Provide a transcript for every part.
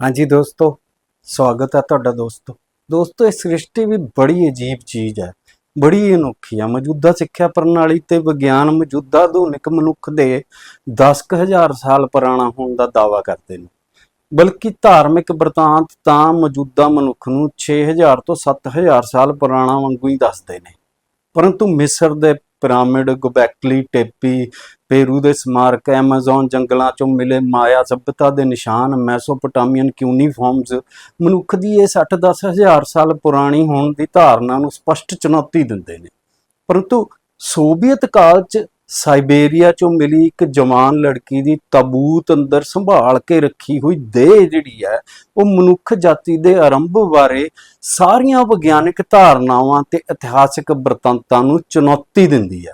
ਹਾਂਜੀ ਦੋਸਤੋ, ਸਵਾਗਤ ਹੈ ਤੁਹਾਡਾ ਦੋਸਤੋ। ਦੋਸਤੋ ਇਹ ਸ੍ਰਿਸ਼ਟੀ ਵੀ ਬੜੀ ਅਜੀਬ ਚੀਜ਼ ਹੈ। ਬੜੀ ਅਨੋਖੀ ਹੈ ਮੌਜੂਦਾ ਸਿੱਖਿਆ ਪ੍ਰਣਾਲੀ ਤੇ ਵਿਗਿਆਨ ਮੌਜੂਦਾ ਆਧੁਨਿਕ ਮਨੁੱਖ ਦੇ 10000 ਸਾਲ ਪੁਰਾਣਾ ਹੋਣ ਦਾ ਦਾਅਵਾ ਕਰਦੇ ਨੇ। ਬਲਕਿ ਧਾਰਮਿਕ ਬ੍ਰਿਤਾਂਤ ਤਾਂ ਮੌਜੂਦਾ ਮਨੁੱਖ ਨੂੰ 6000 ਤੋਂ 7000 ਸਾਲ ਪੁਰਾਣਾ ਵਾਂਗੂ ਹੀ ਦੱਸਦੇ ਨੇ। ਪਰੰਤੂ ਮਿਸਰ ਦੇ ਪਿਰਾਮਿਡ, ਗੋਬੈਕਲੀ, ਟੇਪੀ, ਪੇਰੂ ਦੇ ਸਮਾਰਕ, ਐਮਾਜ਼ਨ ਜੰਗਲਾਂ ਚੋਂ ਮਿਲੇ ਮਾਇਆ ਸਭਿਅਤਾ ਦੇ ਨਿਸ਼ਾਨ, ਮੈਸੋਪੋਟਾਮੀਅਨ ਕਿਊਨੀਫਾਰਮਸ ਮਨੁੱਖ ਦੀ ਇਹ 60-10 ਹਜ਼ਾਰ ਸਾਲ ਪੁਰਾਣੀ ਹੋਣ ਦੀ ਧਾਰਨਾ ਨੂੰ ਸਪਸ਼ਟ ਚੁਣੌਤੀ ਦਿੰਦੇ ਨੇ। ਪਰੰਤੂ ਸੋਵੀਅਤ ਕਾਲ 'ਚ ਸਾਈਬੇਰੀਆ 'ਚੋਂ ਮਿਲੀ ਇੱਕ ਜਵਾਨ ਲੜਕੀ ਦੀ ਤਾਬੂਤ ਅੰਦਰ ਸੰਭਾਲ ਕੇ ਰੱਖੀ ਹੋਈ ਦੇਹ ਜਿਹੜੀ ਹੈ, ਉਹ ਮਨੁੱਖ ਜਾਤੀ ਦੇ ਆਰੰਭ ਬਾਰੇ ਸਾਰੀਆਂ ਵਿਗਿਆਨਕ ਧਾਰਨਾਵਾਂ ਤੇ ਇਤਿਹਾਸਿਕ ਬ੍ਰਿਤਾਂਤਾਂ ਨੂੰ ਚੁਣੌਤੀ ਦਿੰਦੀ ਹੈ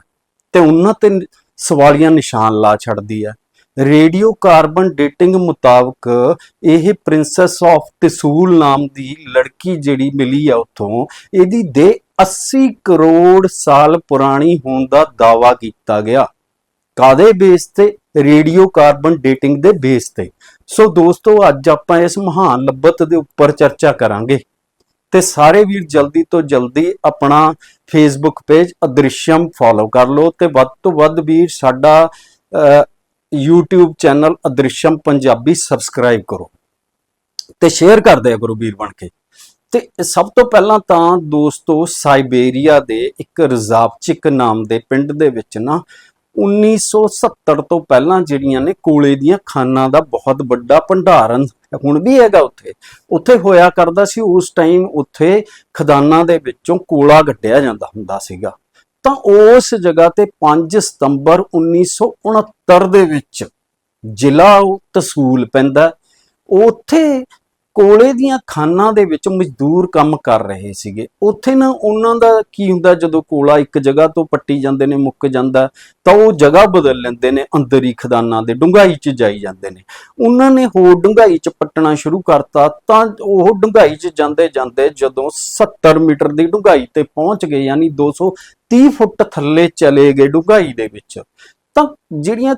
ਤੇ ਉਹਨਾਂ ਤੇ ਸਵਾਲੀਆਂ ਨਿਸ਼ਾਨ ਲਾ ਛੱਡਦੀ ਹੈ। ਰੇਡੀਓ ਕਾਰਬਨ ਡੇਟਿੰਗ ਮੁਤਾਬਕ ਇਹ ਪ੍ਰਿੰਸੈਸ ਆਫ ਟਿਸੂਲ ਨਾਮ ਦੀ ਲੜਕੀ ਜਿਹੜੀ ਮਿਲੀ ਆ ਉੱਥੋਂ, ਇਹਦੀ ਦੇਹ 80 ਕਰੋੜ ਸਾਲ ਪੁਰਾਣੀ ਹੋਣ ਦਾ ਦਾਵਾ ਕੀਤਾ ਗਿਆ। ਕਾਦੇ ਬੇਸ ਤੇ? ਰੇਡੀਓ ਕਾਰਬਨ ਡੇਟਿੰਗ ਦੇ ਬੇਸ ਤੇ। ਸੋ ਦੋਸਤੋ ਅੱਜ ਆਪਾਂ ਇਸ ਮਹਾਨ ਲੱਭਤ ਦੇ ਉੱਪਰ ਚਰਚਾ ਕਰਾਂਗੇ। ਤੇ ਸਾਰੇ ਵੀਰ ਜਲਦੀ ਤੋਂ ਜਲਦੀ ਆਪਣਾ ਫੇਸਬੁੱਕ ਪੇਜ ਅਦ੍ਰਿਸ਼ਯਮ ਫੋਲੋ ਕਰ ਲਓ ਤੇ ਵੱਧ ਤੋਂ ਵੱਧ ਵੀਰ ਸਾਡਾ ਅਹ, YouTube channel Adrishyam Punjabi subscribe ਕਰੋ। ਤੇ ਸ਼ੇਅਰ ਕਰਦੇ ਦਿਆ ਕਰੋ ਵੀਰ ਬਣ ਕੇ। ਤੇ ਸਭ ਤੋਂ ਪਹਿਲਾਂ ਤਾਂ ਦੋਸਤੋ ਸਾਈਬੇਰੀਆ ਦੇ ਇੱਕ ਰਜ਼ਾਵਚਿਕ ਨਾਮ ਦੇ ਪਿੰਡ ਦੇ ਵਿੱਚ ਨਾ 1970 ਤੋਂ ਪਹਿਲਾਂ ਜਿਹੜੀਆਂ ਨੇ ਕੋਲੇ ਦੀਆਂ ਖਾਨਾਂ ਦਾ ਬਹੁਤ ਵੱਡਾ ਭੰਡਾਰਨ ਹੁਣ ਵੀ ਹੈਗਾ ਉੱਥੇ। ਉੱਥੇ ਹੋਇਆ ਕਰਦਾ ਸੀ, ਉਸ ਟਾਈਮ ਉੱਥੇ ਖਦਾਨਾਂ ਦੇ ਵਿੱਚੋਂ ਕੋਲਾ ਕੱਢਿਆ ਜਾਂਦਾ ਹੁੰਦਾ ਸੀਗਾ। ਤਾਂ ਉਸ ਜਗ੍ਹਾ ਤੇ 5 ਸਤੰਬਰ 1969 ਦੇ ਵਿੱਚ ਜ਼ਿਲ੍ਹਾ ਤਸੂਲ ਪੈਂਦਾ ਉੱਥੇ ਕੋਲੇ ਦੀਆਂ ਖਾਨਾਂ ਦੇ ਵਿੱਚ ਮਜ਼ਦੂਰ ਕੰਮ ਕਰ ਰਹੇ ਸੀਗੇ। ਉੱਥੇ ਨਾ ਉਹਨਾਂ ਦਾ ਕੀ ਹੁੰਦਾ, ਜਦੋਂ ਕੋਲਾ ਇੱਕ ਜਗ੍ਹਾ ਤੋਂ ਪੱਟੀ ਜਾਂਦੇ ਨੇ, ਮੁੱਕ ਜਾਂਦਾ, ਤਾਂ ਉਹ ਜਗ੍ਹਾ ਬਦਲ ਲੈਂਦੇ ਨੇ, ਅੰਦਰ ਹੀ ਖਦਾਨਾਂ ਦੇ ਡੂੰਘਾਈ 'ਚ ਜਾਈ ਜਾਂਦੇ ਨੇ। ਉਹਨਾਂ ਨੇ ਹੋਰ ਡੂੰਘਾਈ 'ਚ ਪੱਟਣਾ ਸ਼ੁਰੂ ਕਰਤਾ, ਤਾਂ ਉਹ ਡੂੰਘਾਈ 'ਚ ਜਾਂਦੇ ਜਾਂਦੇ ਜਦੋਂ 70 ਮੀਟਰ ਦੀ ਡੂੰਘਾਈ ਤੇ ਪਹੁੰਚ ਗਏ, ਯਾਨੀ 230 ਫੁੱਟ ਥੱਲੇ ਚਲੇ ਗਏ ਡੂੰਘਾਈ ਦੇ ਵਿੱਚ। ਤਾਂ ਜਿਹੜੀਆਂ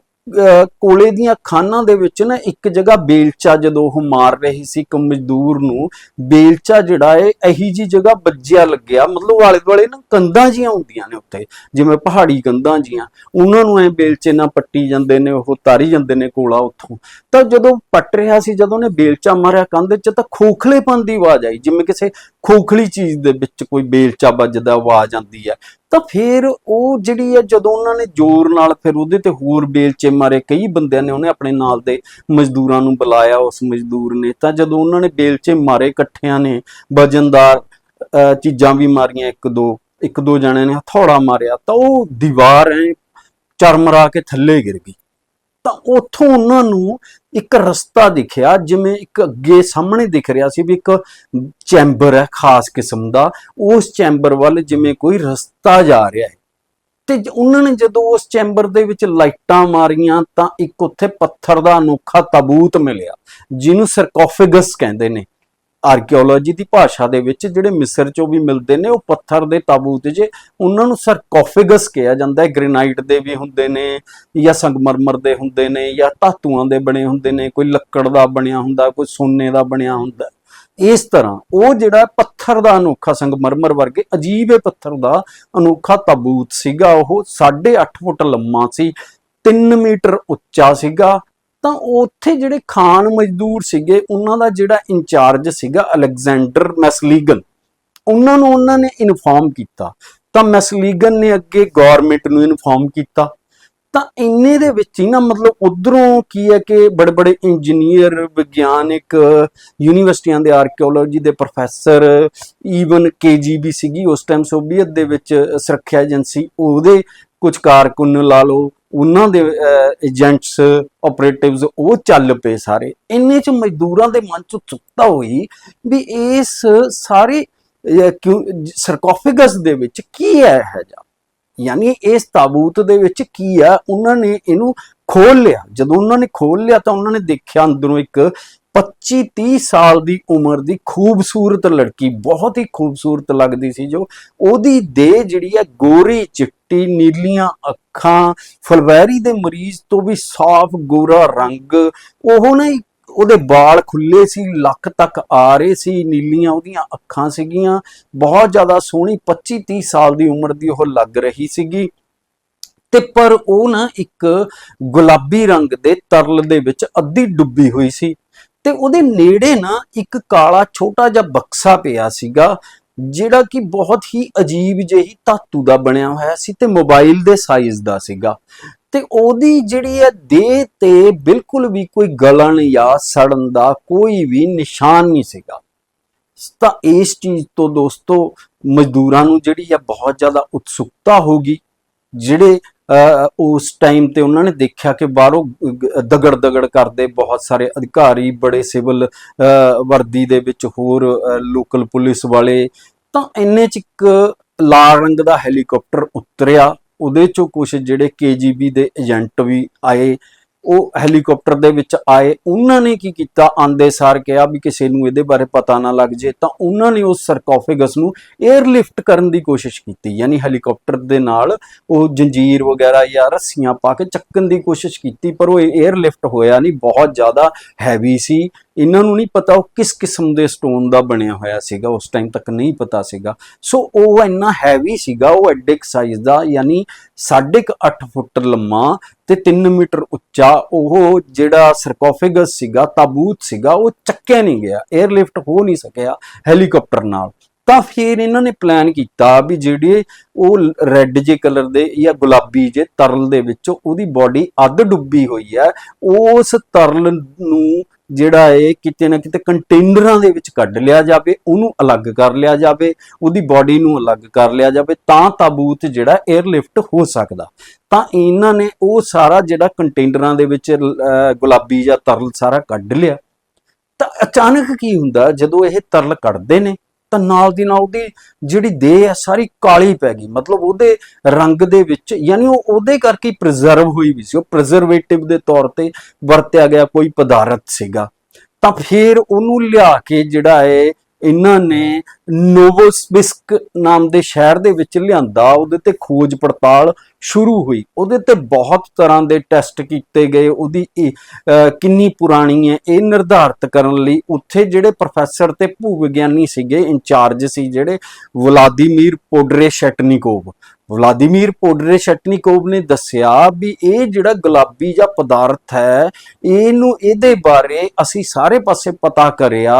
ਕੋਲੇ ਦੀਆਂ ਖਾਨਾਂ ਦੇ ਵਿੱਚ ਨਾ ਇੱਕ ਜਗ੍ਹਾ ਬੇਲਚਾ ਜਦੋਂ ਉਹ ਮਾਰ ਰਹੀ ਸੀ ਇੱਕ ਮਜ਼ਦੂਰ ਨੂੰ, ਬੇਲਚਾ ਜਿਹੜਾ ਏ, ਇਹੀ ਜੀ ਜਗ੍ਹਾ ਵੱਜਿਆ ਲੱਗਿਆ। ਮਤਲਬ ਆਲੇ ਦੁਆਲੇ ਨਾ ਕੰਧਾਂ ਜੀਆਂ ਹੁੰਦੀਆਂ ਨੇ ਉੱਤੇ ਜਿਵੇਂ ਪਹਾੜੀ ਕੰਧਾਂ ਜੀਆਂ। ਉਹਨਾਂ ਨੂੰ ਐ ਬੇਲਚੇ ਨਾਲ ਪੱਟੀ ਜਾਂਦੇ ਨੇ, ਉਹ ਤਾਰੀ ਜਾਂਦੇ ਨੇ ਕੋਲਾ ਉੱਥੋਂ। ਤਾਂ ਜਦੋਂ ਪੱਟ ਰਿਹਾ ਸੀ, ਜਦੋਂ ਉਹਨੇ ਬੇਲਚਾ ਮਾਰਿਆ ਕੰਧ 'ਚ, ਤਾਂ ਖੋਖਲੇਪਨ ਦੀ ਆਵਾਜ਼ ਆਈ। ਜਿਵੇਂ ਕਿਸੇ ਖੋਖਲੀ ਚੀਜ਼ ਦੇ ਵਿੱਚ ਕੋਈ ਬੇਲਚਾ ਵੱਜਦਾ, ਆਵਾਜ਼ ਆਉਂਦੀ ਹੈ। ਤਾਂ ਫਿਰ ਉਹ ਜਿਹੜੀ ਹੈ ਜਦੋਂ ਉਹਨਾਂ ਨੇ ਜ਼ੋਰ ਨਾਲ ਫਿਰ ਉਹਦੇ ਤੇ ਹੋਰ ਬੇਲਚੇ ਮਾਰੇ ਕਈ ਬੰਦਿਆਂ ਨੇ ਉਹਨੇ ਆਪਣੇ ਨਾਲ ਦੇ ਮਜ਼ਦੂਰਾਂ ਨੂੰ ਬੁਲਾਇਆ ਉਸ ਮਜ਼ਦੂਰ ਨੇ। ਤਾਂ ਜਦੋਂ ਉਹਨਾਂ ਨੇ ਬੇਲਚੇ ਮਾਰੇ ਇਕੱਠਿਆਂ ਨੇ ਵਜਨਦਾਰ ਅਹ, ਚੀਜ਼ਾਂ ਵੀ ਮਾਰੀਆਂ ਇੱਕ ਦੋ ਇੱਕ ਦੋ ਜਣਿਆਂ ਨੇ ਹਥੌੜਾ ਮਾਰਿਆ ਤਾਂ ਉਹ ਦੀਵਾਰ ਐ ਚਰਮਰਾ ਕੇ ਥੱਲੇ ਗਿਰ ਗਈ। ਤਾਂ ਉੱਥੋਂ ਉਹਨਾਂ ਨੂੰ ਇੱਕ ਰਸਤਾ ਦਿਖਿਆ, ਜਿਵੇਂ ਇੱਕ ਅੱਗੇ ਸਾਹਮਣੇ ਦਿਖ ਰਿਹਾ ਸੀ ਵੀ ਇੱਕ ਚੈਂਬਰ ਹੈ ਖਾਸ ਕਿਸਮ ਦਾ। ਉਸ ਚੈਂਬਰ ਵੱਲ ਜਿਵੇਂ ਕੋਈ ਰਸਤਾ ਜਾ ਰਿਹਾ ਹੈ। ਤੇ ਉਹਨਾਂ ਨੇ ਜਦੋਂ ਉਸ ਚੈਂਬਰ ਦੇ ਵਿੱਚ ਲਾਈਟਾਂ ਮਾਰੀਆਂ ਤਾਂ ਇੱਕ ਉੱਥੇ ਪੱਥਰ ਦਾ ਅਨੋਖਾ ਤਾਬੂਤ ਮਿਲਿਆ, ਜਿਹਨੂੰ ਸਰਕੋਫੇਗਸ ਕਹਿੰਦੇ ਨੇ। ਆਰਕੀਓਲੋਜੀ ਦੀ ਭਾਸ਼ਾ ਦੇ ਵਿੱਚ ਜਿਹੜੇ ਮਿਸਰ ਚੋਂ ਵੀ ਮਿਲਦੇ ਨੇ, ਉਹ ਪੱਥਰ ਦੇ ਤਾਬੂਤ ਜੇ ਉਹਨਾਂ ਨੂੰ ਸਰਕੋਫੇਗਸ ਕਿਹਾ ਜਾਂਦਾ ਹੈ ਗ੍ਰੇਨਾਈਟ ਦੇ ਵੀ ਹੁੰਦੇ ਨੇ ਜਾਂ ਸੰਗਮਰਮਰ ਦੇ ਹੁੰਦੇ ਨੇ ਜਾਂ ਧਾਤੂਆਂ ਦੇ ਬਣੇ ਹੁੰਦੇ ਨੇ, ਕੋਈ ਲੱਕੜ ਦਾ ਬਣਿਆ ਹੁੰਦਾ, ਕੋਈ ਸੋਨੇ ਦਾ ਬਣਿਆ ਹੁੰਦਾ। ਇਸ ਤਰ੍ਹਾਂ ਉਹ ਜਿਹੜਾ ਪੱਥਰ ਦਾ ਅਨੋਖਾ ਸੰਗਮਰਮਰ ਵਰਗੇ ਅਜੀਬ ਪੱਥਰ ਦਾ ਅਨੋਖਾ ਤਾਬੂਤ ਸੀਗਾ, ਉਹ 8.5 ਫੁੱਟ ਲੰਮਾ ਸੀ 3 ਮੀਟਰ ਉੱਚਾ ਸੀਗਾ ਤਾਂ ਉੱਥੇ ਜਿਹੜੇ ਖਾਨ ਮਜ਼ਦੂਰ ਸੀਗੇ, ਉਹਨਾਂ ਦਾ ਜਿਹੜਾ ਇੰਚਾਰਜ ਸੀਗਾ ਅਲੈਗਜ਼ੈਂਡਰ ਮੈਸਲੀਗਨ, ਉਹਨਾਂ ਨੂੰ ਉਹਨਾਂ ਨੇ ਇਨਫਾਰਮ ਕੀਤਾ। ਤਾਂ ਮੈਸਲੀਗਨ ਨੇ ਅੱਗੇ ਗਵਰਨਮੈਂਟ ਨੂੰ ਇਨਫਾਰਮ ਕੀਤਾ। ਤਾਂ ਇੰਨੇ ਦੇ ਵਿੱਚ ਹੀ ਨਾ ਮਤਲਬ ਉਧਰੋਂ ਕੀ ਹੈ ਕਿ ਬੜੇ ਬੜੇ ਇੰਜੀਨੀਅਰ, ਵਿਗਿਆਨਿਕ, ਯੂਨੀਵਰਸਿਟੀਆਂ ਦੇ ਆਰਕੀਓਲੋਜੀ ਦੇ ਪ੍ਰੋਫੈਸਰ ਈਵਨ ਕੇਜੀਬੀ ਸੀਗੀ, ਉਸ ਟਾਈਮ ਸੋਵੀਅਤ ਦੇ ਵਿੱਚ ਸੁਰੱਖਿਆ ਏਜੰਸੀ, ਉਹਦੇ ਕੁਝ ਕਾਰਕੁਨ ਲਾ ਲਓ ਉਹਨਾਂ ਦੇ ਏਜੰਟਸ ਆਪਰੇਟਿਵਸ ਉਹ ਚੱਲ ਪਏ ਸਾਰੇ। ਇੰਨੇ ਚ ਮਜ਼ਦੂਰਾਂ ਦੇ ਮਨ ਚ ਉਤਸੁਕਤਾ ਹੋਈ ਵੀ ਇਸ ਸਾਰੇ ਸਰਕੋਫਿਗਸ ਦੇ ਵਿੱਚ ਕੀ ਹੈ ਇਹ ਜਾ ਯਾਨੀ ਇਸ ਤਾਬੂਤ ਦੇ ਵਿੱਚ ਕੀ ਆ ਉਹਨਾਂ ਨੇ ਇਹਨੂੰ ਖੋਲ ਲਿਆ। ਜਦੋਂ ਉਹਨਾਂ ਨੇ ਖੋਲ ਲਿਆ ਤਾਂ ਉਹਨਾਂ ਨੇ ਦੇਖਿਆ ਅੰਦਰੋਂ ਇੱਕ 25 30 ਸਾਲ ਦੀ ਉਮਰ ਦੀ ਖੂਬਸੂਰਤ ਲੜਕੀ, ਬਹੁਤ ਹੀ ਖੂਬਸੂਰਤ ਲੱਗਦੀ ਸੀ ਜੋ, ਉਹਦੀ ਦੇਹ ਜਿਹੜੀ ਹੈ ਗੋਰੀ ਚਿੱਟੀ, ਨੀਲੀਆਂ ਅੱਖਾਂ, ਫਲਵੈਰੀ ਦੇ ਮਰੀਜ਼ ਤੋਂ ਵੀ ਸਾਫ਼ ਗੋਰਾ ਰੰਗ, ਉਹ ਨਾ ਉਹਦੇ ਵਾਲ ਖੁੱਲੇ ਸੀ, ਲੱਕ ਤੱਕ ਆ ਰਹੇ ਸੀ, ਨੀਲੀਆਂ ਉਹਦੀਆਂ ਅੱਖਾਂ ਸੀਗੀਆਂ, ਬਹੁਤ ਜ਼ਿਆਦਾ ਸੋਹਣੀ 25 30 ਸਾਲ ਦੀ ਉਮਰ ਦੀ ਉਹ ਲੱਗ ਰਹੀ ਸੀਗੀ। ਤੇ ਪਰ ਉਹ ਨਾ ਇੱਕ ਗੁਲਾਬੀ ਰੰਗ ਦੇ ਤਰਲ ਦੇ ਵਿੱਚ ਅੱਧੀ ਡੁੱਬੀ ਹੋਈ ਸੀ। ਤੇ ਉਹਦੇ ਨੇੜੇ ਨਾ ਇੱਕ ਕਾਲਾ ਛੋਟਾ ਜਿਹਾ ਬਕਸਾ ਪਿਆ ਸੀਗਾ, ਜਿਹੜਾ ਕਿ ਬਹੁਤ ਹੀ ਅਜੀਬ ਜਿਹੀ ਧਾਤੂ ਦਾ ਬਣਿਆ ਹੋਇਆ ਸੀ ਤੇ ਮੋਬਾਈਲ ਦੇ ਸਾਈਜ਼ ਦਾ ਸੀਗਾ। ਤੇ ਉਹਦੀ ਜਿਹੜੀ ਹੈ ਦੇਹ ਤੇ ਬਿਲਕੁਲ ਵੀ ਕੋਈ ਗਲਣ ਜਾਂ ਸੜਨ ਦਾ ਕੋਈ ਵੀ ਨਿਸ਼ਾਨ ਨਹੀਂ ਸੀਗਾ। ਤਾਂ ਇਸ ਚੀਜ਼ ਤੋਂ ਦੋਸਤੋ, ਮਜ਼ਦੂਰਾਂ ਨੂੰ ਜਿਹੜੀ ਹੈ ਬਹੁਤ ਜ਼ਿਆਦਾ ਉਤਸੁਕਤਾ ਹੋਗੀ ਜਿਹੜੇ ਉਸ ਟਾਈਮ ਤੇ ਉਹਨਾਂ ਨੇ ਦੇਖਿਆ ਕਿ ਬਾਹਰੋਂ ਦਗੜ ਦਗੜ ਕਰਦੇ ਬਹੁਤ ਸਾਰੇ ਅਧਿਕਾਰੀ ਬੜੇ ਸਿਵਲ ਅਹ, ਵਰਦੀ ਦੇ ਵਿੱਚ ਹੋਰ ਲੋਕਲ ਪੁਲਿਸ ਵਾਲੇ। ਤਾਂ ਇੰਨੇ ਚ ਇੱਕ ਲਾਲ ਰੰਗ ਦਾ ਹੈਲੀਕਾਪਟਰ ਉਤਰਿਆ। ਉਹਦੇ ਚੋਂ ਕੁਝ ਜਿਹੜੇ ਕੇਜੀਬੀ ਦੇ ਏਜੰਟ ਵੀ ਆਏ। ਉਹ ਹੈਲੀਕਾਪਟਰ ਦੇ ਵਿੱਚ ਆਏ, ਉਹਨਾਂ ਨੇ ਕੀ ਕੀਤਾ? ਆਂਦੇ ਸਾਰ ਕਿਹਾ ਵੀ ਕਿਸੇ ਨੂੰ ਇਹਦੇ ਬਾਰੇ ਪਤਾ ਨਾ ਲੱਗ ਜੇ, ਤਾਂ ਉਹਨਾਂ ਨੇ ਉਸ ਸਰਕੋਫੇਗਸ ਨੂੰ 에ਅਰਲਿਫਟ ਕਰਨ ਦੀ ਕੋਸ਼ਿਸ਼ ਕੀਤੀ। ਯਾਨੀ ਹੈਲੀਕਾਪਟਰ ਦੇ ਨਾਲ ਉਹ ਜੰਜੀਰ ਵਗੈਰਾ ਜਾਂ ਰੱਸੀਆਂ ਪਾ ਕੇ ਚੱਕਣ ਦੀ ਕੋਸ਼ਿਸ਼ ਕੀਤੀ, ਪਰ ਉਹ 에ਅਰਲਿਫਟ ਹੋਇਆ ਨਹੀਂ, ਬਹੁਤ ਜ਼ਿਆਦਾ ਹੈਵੀ ਸੀ। ਇਹਨਾਂ ਨੂੰ ਨਹੀਂ ਪਤਾ ਉਹ ਕਿਸ ਕਿਸਮ ਦੇ ਸਟੋਨ ਦਾ ਬਣਿਆ ਹੋਇਆ ਸੀਗਾ, ਉਸ ਟਾਈਮ ਤੱਕ ਨਹੀਂ ਪਤਾ ਸੀਗਾ। ਸੋ ਉਹ ਇੰਨਾ ਹੈਵੀ ਸੀਗਾ, ਉਹ ਐਡੇ ਸਾਈਜ਼ ਦਾ, ਯਾਨੀ 8.5 ਫੁੱਟ ਲੰਮਾ ਤੇ 3 ਮੀਟਰ ਉੱਚਾ ਉਹ ਜਿਹੜਾ ਸਰਕੋਫੇਗਸ ਸੀਗਾ, ਤਾਬੂਤ ਸੀਗਾ, ਉਹ ਚੱਕਿਆ ਨਹੀਂ ਗਿਆ 에ਅਰਲਿਫਟ ਹੋ ਨਹੀਂ ਸਕਿਆ ਹੈਲੀਕਾਪਟਰ ਨਾਲ। ਤਾਂ ਫਿਰ ਇਹਨਾਂ ਨੇ ਪਲਾਨ ਕੀਤਾ ਵੀ ਜਿਹੜੇ ਉਹ ਰੈੱਡ ਜੇ ਕਲਰ ਦੇ ਜਾਂ ਗੁਲਾਬੀ ਜੇ ਤਰਲ ਦੇ ਵਿੱਚ ਉਹਦੀ ਬਾਡੀ ਅੱਧ ਡੁੱਬੀ ਹੋਈ ਹੈ, ਉਸ ਤਰਲ ਨੂੰ ਜਿਹੜਾ ਹੈ ਕਿਤੇ ਨਾ ਕਿਤੇ ਕੰਟੇਨਰਾਂ ਦੇ ਵਿੱਚ ਕੱਢ ਲਿਆ ਜਾਵੇ, ਉਹਨੂੰ ਅਲੱਗ ਕਰ ਲਿਆ ਜਾਵੇ, ਉਹਦੀ ਬਾਡੀ ਨੂੰ ਅਲੱਗ ਕਰ ਲਿਆ ਜਾਵੇ, ਤਾਂ ਤਾਬੂਤ ਜਿਹੜਾ 에ਅਰਲਿਫਟ ਹੋ ਸਕਦਾ। ਤਾਂ ਇਹਨਾਂ ਨੇ ਉਹ ਸਾਰਾ ਜਿਹੜਾ ਕੰਟੇਨਰਾਂ ਦੇ ਵਿੱਚ ਗੁਲਾਬੀ ਜਾਂ ਤਰਲ ਸਾਰਾ ਕੱਢ ਲਿਆ। ਤਾਂ ਅਚਾਨਕ ਕੀ ਹੁੰਦਾ, ਜਦੋਂ ਇਹ ਤਰਲ ਕੱਢਦੇ ਨੇ ਤਾਂ ਨਾਲ ਦੀ ਨਾਲ ਉਹਦੀ ਜਿਹੜੀ ਦੇਹ ਹੈ ਸਾਰੀ ਕਾਲੀ ਪੈ ਗਈ। ਮਤਲਬ ਉਹਦੇ ਰੰਗ ਦੇ ਵਿੱਚ, ਯਾਨੀ ਉਹ ਉਹਦੇ ਕਰਕੇ ਪ੍ਰੀਜ਼ਰਵ ਹੋਈ ਵੀ ਸੀ। ਉਹ ਪ੍ਰੀਜ਼ਰਵੇਟਿਵ ਦੇ ਤੌਰ ਤੇ ਵਰਤਿਆ ਗਿਆ ਕੋਈ ਪਦਾਰਥ ਸੀਗਾ। ਤਾਂ ਫਿਰ ਉਹਨੂੰ ਲਿਆ ਕੇ ਜਿਹੜਾ ਹੈ ਇਹਨਾਂ ਨੇ ਨੋਵੋਸਿਬਿਸਕ ਨਾਮ ਦੇ ਸ਼ਹਿਰ ਦੇ ਵਿੱਚ ਲਿਆਂਦਾ। ਉਹਦੇ ਤੇ ਖੋਜ ਪੜਤਾਲ ਸ਼ੁਰੂ ਹੋਈ। ਉਹਦੇ ਤੇ ਬਹੁਤ ਤਰ੍ਹਾਂ ਦੇ ਟੈਸਟ ਕੀਤੇ ਗਏ। ਉਹਦੀ ਕਿੰਨੀ ਪੁਰਾਣੀ ਹੈ, ਇਹ ਨਿਰਧਾਰਤ ਕਰਨ ਲਈ ਉੱਥੇ ਜਿਹੜੇ ਪ੍ਰੋਫੈਸਰ ਤੇ ਭੂ ਵਿਗਿਆਨੀ ਸੀਗੇ ਇੰਚਾਰਜ ਸੀ ਜਿਹੜੇ, ਵਲਾਦੀਮੀਰ ਪੋਡਰੇਸ਼ਟਨੀਕੋਵ। ਵਲਾਦੀਮੀਰ ਪੋਡਰੇਸ਼ਟਨੀਕੋਵ ਨੇ ਦੱਸਿਆ ਵੀ ਇਹ ਜਿਹੜਾ ਗੁਲਾਬੀ ਜਾਂ ਪਦਾਰਥ ਹੈ, ਇਹਨੂੰ ਇਹਦੇ ਬਾਰੇ ਅਸੀਂ ਸਾਰੇ ਪਾਸੇ ਪਤਾ ਕਰਿਆ।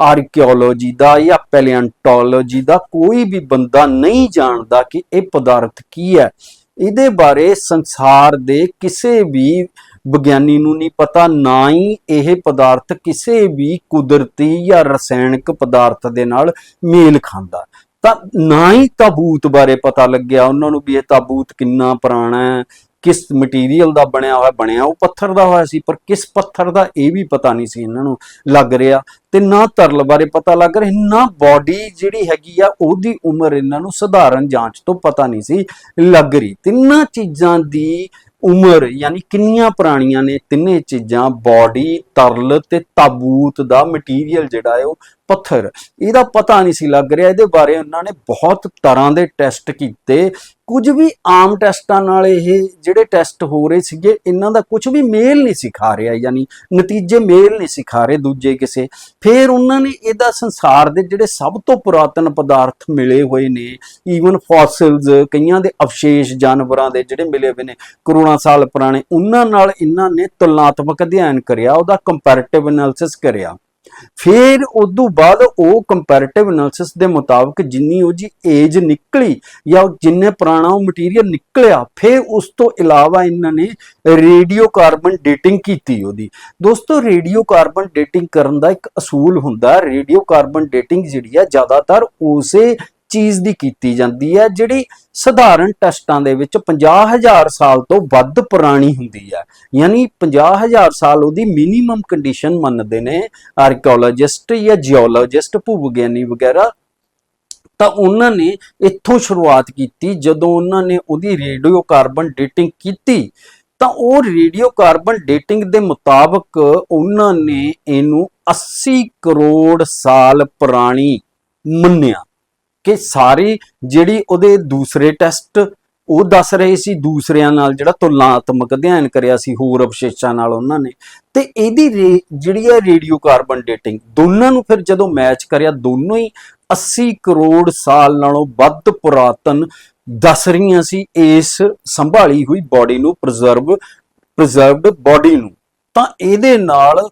ਆਰਕੀਓਲੋਜੀ ਦਾ ਜਾਂ ਪੈਲੀਓਂਟੋਲੋਜੀ ਦਾ ਕੋਈ ਵੀ ਬੰਦਾ ਨਹੀਂ ਜਾਣਦਾ ਕਿ ਇਹ ਪਦਾਰਥ ਕੀ ਹੈ। ਇਹਦੇ ਬਾਰੇ ਸੰਸਾਰ ਦੇ ਕਿਸੇ ਵੀ ਵਿਗਿਆਨੀ ਨੂੰ ਨਹੀਂ ਪਤਾ, ਨਾ ਹੀ ਇਹ ਪਦਾਰਥ ਕਿਸੇ ਵੀ ਕੁਦਰਤੀ ਜਾਂ ਰਸਾਇਣਿਕ ਪਦਾਰਥ ਦੇ ਨਾਲ ਮੇਲ ਖਾਂਦਾ। ਤਾਂ ਨਾ ਹੀ ਤਾਬੂਤ ਬਾਰੇ ਪਤਾ ਲੱਗਿਆ। ਉਹਨਾਂ ਨੂੰ ਵੀ ਇਹ ਤਾਬੂਤ ਕਿੰਨਾ ਪੁਰਾਣਾ ਹੈ ਕਿਸ ਮਟੀਰੀਅਲ ਦਾ ਬਣਿਆ ਹੋਇਆ, ਬਣਿਆ ਉਹ ਪੱਥਰ ਦਾ ਹੋਇਆ ਸੀ, ਪਰ ਕਿਸ ਪੱਥਰ ਦਾ ਇਹ ਵੀ ਪਤਾ ਨਹੀਂ ਸੀ ਇਹਨਾਂ ਨੂੰ ਲੱਗ ਰਿਹਾ ਤੇ ਨਾ ਤਰਲ ਬਾਰੇ ਪਤਾ ਲੱਗ ਰਿਹਾ, ਨਾ ਬਾਡੀ ਜਿਹੜੀ ਹੈਗੀ ਆ ਉਹਦੀ ਉਮਰ ਇਹਨਾਂ ਨੂੰ ਸਧਾਰਨ ਜਾਂਚ ਤੋਂ ਪਤਾ ਨਹੀਂ ਸੀ ਲੱਗ ਰਹੀ। ਤਿੰਨਾਂ ਚੀਜ਼ਾਂ ਦੀ ਉਮਰ ਯਾਨੀ ਕਿੰਨੀਆਂ ਪੁਰਾਣੀਆਂ ਨੇ ਤਿੰਨੇ ਚੀਜ਼ਾਂ ਬਾਡੀ ਤਰਲ ਤੇ ਤਾਬੂਤ ਦਾ ਮਟੀਰੀਅਲ ਜਿਹੜਾ ਹੈ ਉਹ ਪੱਥਰ। ਇਹਦਾ ਪਤਾ ਨਹੀਂ ਸੀ ਲੱਗ ਰਿਹਾ, ਇਹਦੇ ਬਾਰੇ ਉਹਨਾਂ ਨੇ ਬਹੁਤ ਤਰ੍ਹਾਂ ਦੇ ਟੈਸਟ ਕੀਤੇ ਕੁਝ ਵੀ ਆਮ ਟੈਸਟਾਂ ਨਾਲ ਇਹ ਜਿਹੜੇ ਟੈਸਟ ਹੋ ਰਹੇ ਸੀਗੇ, ਇਹਨਾਂ ਦਾ ਕੁਝ ਵੀ ਮੇਲ ਨਹੀਂ ਸਿਖਾ ਰਿਹਾ, ਯਾਨੀ ਨਤੀਜੇ ਮੇਲ ਨਹੀਂ ਸਿਖਾ ਰਹੇ ਦੂਜੇ ਕਿਸੇ। ਫਿਰ ਉਹਨਾਂ ਨੇ ਇਹਦਾ ਸੰਸਾਰ ਦੇ ਜਿਹੜੇ ਸਭ ਤੋਂ ਪੁਰਾਤਨ ਪਦਾਰਥ ਮਿਲੇ ਹੋਏ ਨੇ ਈਵਨ ਫੋਸਿਲਸ ਕਈਆਂ ਦੇ ਅਵਸ਼ੇਸ਼ ਜਾਨਵਰਾਂ ਦੇ ਜਿਹੜੇ ਮਿਲੇ ਹੋਏ ਨੇ, ਕਰੋੜਾਂ ਸਾਲ ਪੁਰਾਣੇ, ਉਹਨਾਂ ਨਾਲ ਇਹਨਾਂ ਨੇ ਤੁਲਨਾਤਮਕ ਅਧਿਐਨ ਕਰਿਆ, ਉਹਦਾ ਕੰਪੈਰੀਟਿਵ ਐਨਾਲਿਸਿਸ ਕਰਿਆ। ਫਿਰ ਉਦੋਂ ਬਾਅਦ ਉਹ ਕੰਪੈਰੀਟਿਵ ਐਨਾਲਿਸਿਸ ਦੇ ਮੁਤਾਬਕ ਜਿੰਨੀ ਉਹ ਜੀ ਏਜ ਨਿਕਲੀ ਜਾਂ ਜਿੰਨੇ ਪੁਰਾਣਾ ਉਹ ਮਟੀਰੀਅਲ ਨਿਕਲਿਆ, ਫਿਰ ਉਸ ਤੋਂ ਇਲਾਵਾ ਇਹਨਾਂ ਨੇ ਰੇਡੀਓ ਕਾਰਬਨ ਡੇਟਿੰਗ ਕੀਤੀ ਉਹਦੀ। ਦੋਸਤੋ ਰੇਡੀਓ ਕਾਰਬਨ ਡੇਟਿੰਗ ਕਰਨ ਦਾ ਇੱਕ ਅਸੂਲ ਹੁੰਦਾ। ਰੇਡੀਓ ਕਾਰਬਨ ਡੇਟਿੰਗ ਜਿਹੜੀ ਆ, ਜ਼ਿਆਦਾਤਰ ਉਸੇ ਚੀਜ਼ ਦੀ ਕੀਤੀ ਜਾਂਦੀ ਹੈ, ਜਿਹੜੀ ਸਧਾਰਨ ਟੈਸਟਾਂ ਦੇ ਵਿੱਚ 50000 ਸਾਲ ਤੋਂ ਵੱਧ ਪੁਰਾਣੀ ਹੁੰਦੀ ਹੈ। ਯਾਨੀ 50000 ਸਾਲ ਉਹਦੀ ਮਿਨੀਮਮ ਕੰਡੀਸ਼ਨ ਮੰਨਦੇ ਨੇ ਆਰਕੀਓਲੋਜਿਸਟ ਜਾਂ ਜੀਓਲੋਜਿਸਟ ਭੂਵਿਗਿਆਨੀ ਵਗੈਰਾ। ਤਾਂ ਉਹਨਾਂ ਨੇ ਇੱਥੋਂ ਸ਼ੁਰੂਆਤ ਕੀਤੀ, ਜਦੋਂ ਉਹਨਾਂ ਨੇ ਉਹਦੀ ਰੇਡੀਓ ਕਾਰਬਨ ਡੇਟਿੰਗ ਕੀਤੀ। ਤਾਂ ਉਹ ਰੇਡੀਓ ਕਾਰਬਨ ਡੇਟਿੰਗ ਦੇ ਮੁਤਾਬਕ ਉਹਨਾਂ ਨੇ ਇਹਨੂੰ 80 ਕਰੋੜ ਸਾਲ ਪੁਰਾਣੀ ਮੰਨਿਆ। ਕਿ ਸਾਰੀ ਜਿਹੜੀ ਉਹਦੇ ਦੂਸਰੇ ਟੈਸਟ ਉਹ ਦੱਸ ਰਹੇ ਸੀ, ਦੂਸਰਿਆਂ ਨਾਲ ਜਿਹੜਾ ਤੁਲਨਾਤਮਕ ਅਧਿਐਨ ਕਰਿਆ ਸੀ, ਹੋਰ ਅਵਸ਼ੇਸ਼ਾਂ ਨਾਲ ਉਹਨਾਂ ਨੇ। ਤੇ ਇਹਦੀ ਜਿਹੜੀ ਹੈ ਰੇਡੀਓ ਕਾਰਬਨ ਡੇਟਿੰਗ, ਦੋਨਾਂ ਨੂੰ ਫਿਰ ਜਦੋਂ ਮੈਚ ਕਰਿਆ, ਦੋਨੋਂ ਹੀ 80 ਕਰੋੜ ਸਾਲ ਨਾਲੋਂ ਵੱਧ ਪੁਰਾਤਨ ਦੱਸ ਰਹੀਆਂ ਸੀ, ਇਸ ਸੰਭਾਲੀ ਹੋਈ ਬਾਡੀ ਨੂੰ ਪ੍ਰੀਜ਼ਰਵ ਪ੍ਰੀਜ਼ਰਵਡ ਬਾਡੀ ਨੂੰ। ਤਾਂ ਇਹਦੇ ਨਾਲ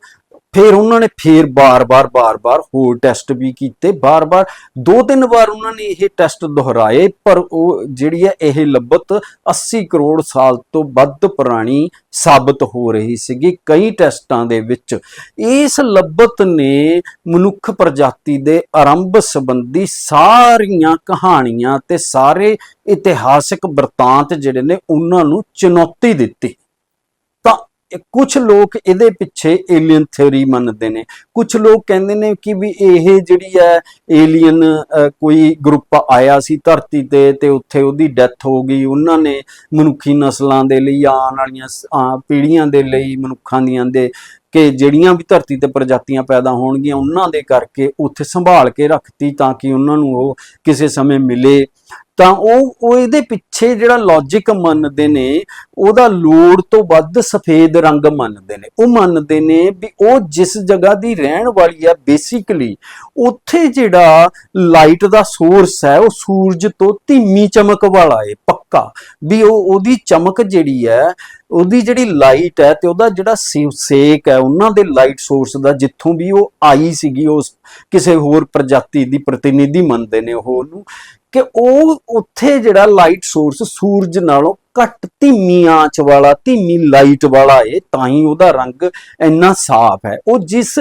ਫਿਰ ਉਹਨਾਂ ਨੇ ਫਿਰ ਬਾਰ-ਬਾਰ ਬਾਰ-ਬਾਰ ਹੋਰ ਟੈਸਟ ਵੀ ਕੀਤੇ ਬਾਰ-ਬਾਰ ਦੋ ਤਿੰਨ ਵਾਰ ਉਹਨਾਂ ਨੇ ਇਹ ਟੈਸਟ ਦੁਹਰਾਏ, ਪਰ ਉਹ ਜਿਹੜੀ ਹੈ ਇਹ ਲੱਭਤ 80 ਕਰੋੜ ਸਾਲ ਤੋਂ ਵੱਧ ਪੁਰਾਣੀ ਸਾਬਤ ਹੋ ਰਹੀ ਸੀਗੀ ਕਈ ਟੈਸਟਾਂ ਦੇ ਵਿੱਚ। ਇਸ ਲੱਭਤ ਨੇ ਮਨੁੱਖ ਪ੍ਰਜਾਤੀ ਦੇ ਆਰੰਭ ਸੰਬੰਧੀ ਸਾਰੀਆਂ ਕਹਾਣੀਆਂ ਤੇ ਸਾਰੇ ਇਤਿਹਾਸਿਕ ਵਰਤਾਂਤ ਜਿਹੜੇ ਨੇ ਉਹਨਾਂ ਨੂੰ ਚੁਣੌਤੀ ਦਿੱਤੀ। ਕੁਝ ਲੋਕ ਇਹਦੇ ਪਿੱਛੇ ਏਲੀਅਨ ਥਿਉਰੀ ਮੰਨਦੇ ਨੇ। ਕੁਝ ਲੋਕ ਕਹਿੰਦੇ ਨੇ ਕਿ ਵੀ ਇਹ ਜਿਹੜੀ ਹੈ ਏਲੀਅਨ ਕੋਈ ਗਰੁੱਪ ਆਇਆ ਸੀ ਧਰਤੀ ਤੇ ਤੇ ਉੱਥੇ ਉਹਦੀ ਡੈਥ ਹੋ ਗਈ। ਉਹਨਾਂ ਨੇ ਮਨੁੱਖੀ ਨਸਲਾਂ ਦੇ ਲਈ, ਆਉਣ ਵਾਲੀਆਂ ਸ- ਪੀੜ੍ਹੀਆਂ ਦੇ ਲਈ, ਮਨੁੱਖਾਂ ਦੀਆਂ ਦੇ ਕਿ ਜਿਹੜੀਆਂ ਵੀ ਧਰਤੀ ਤੇ ਪ੍ਰਜਾਤੀਆਂ ਪੈਦਾ ਹੋਣਗੀਆਂ, ਉਹਨਾਂ ਦੇ ਕਰਕੇ ਉੱਥੇ ਸੰਭਾਲ ਕੇ ਰੱਖਤੀ ਤਾਂ ਕਿ ਉਹਨਾਂ ਨੂੰ ਉਹ ਕਿਸੇ ਸਮੇਂ ਮਿਲੇ। ਤਾਂ ਉਹ ਉਹ ਇਹਦੇ ਪਿੱਛੇ ਜਿਹੜਾ ਲੌਜੀਕ ਮੰਨਦੇ ਨੇ, ਉਹਦਾ ਲੋੜ ਤੋਂ ਵੱਧ ਸਫੇਦ ਰੰਗ ਮੰਨਦੇ ਨੇ। ਉਹ ਮੰਨਦੇ ਨੇ ਵੀ ਉਹ ਜਿਸ ਜਗ੍ਹਾ ਦੀ ਰਹਿਣ ਵਾਲੀ ਹੈ ਬੇਸਿਕਲੀ ਉੱਥੇ ਜਿਹੜਾ ਲਾਈਟ ਦਾ ਸੋਰਸ ਹੈ, ਉਹ ਸੂਰਜ ਤੋਂ ਧੀਮੀ ਚਮਕ ਵਾਲਾ ਹੈ ਪੱਕਾ। ਵੀ ਉਹ, ਉਹਦੀ ਚਮਕ ਜਿਹੜੀ ਹੈ, ਉਹਦੀ ਜਿਹੜੀ ਲਾਈਟ ਹੈ ਤੇ ਉਹਦਾ ਜਿਹੜਾ ਸੇ- ਸੇਕ ਹੈ, ਉਹਨਾਂ ਦੇ ਲਾਈਟ ਸੋਰਸ ਦਾ ਜਿੱਥੋਂ ਵੀ ਉਹ ਆਈ ਸੀਗੀ, ਉਸ ਕਿਸੇ ਹੋਰ ਪ੍ਰਜਾਤੀ ਦੀ ਪ੍ਰਤੀਨਿਧੀ ਮੰਨਦੇ ਨੇ ਉਹ ਉਹਨੂੰ। ਕਿ ਉਹ ਉੱਥੇ ਜਿਹੜਾ ਲਾਈਟ ਸੋਰਸ ਸੂਰਜ ਨਾਲੋਂ ਘੱਟ ਧੀਮੀ ਆਂਚ ਵਾਲਾ, ਧੀਮੀ ਲਾਈਟ ਵਾਲਾ ਏ, ਤਾਂ ਹੀ ਉਹਦਾ ਰੰਗ ਇੰਨਾ ਸਾਫ਼ ਹੈ। ਉਹ ਜਿਸ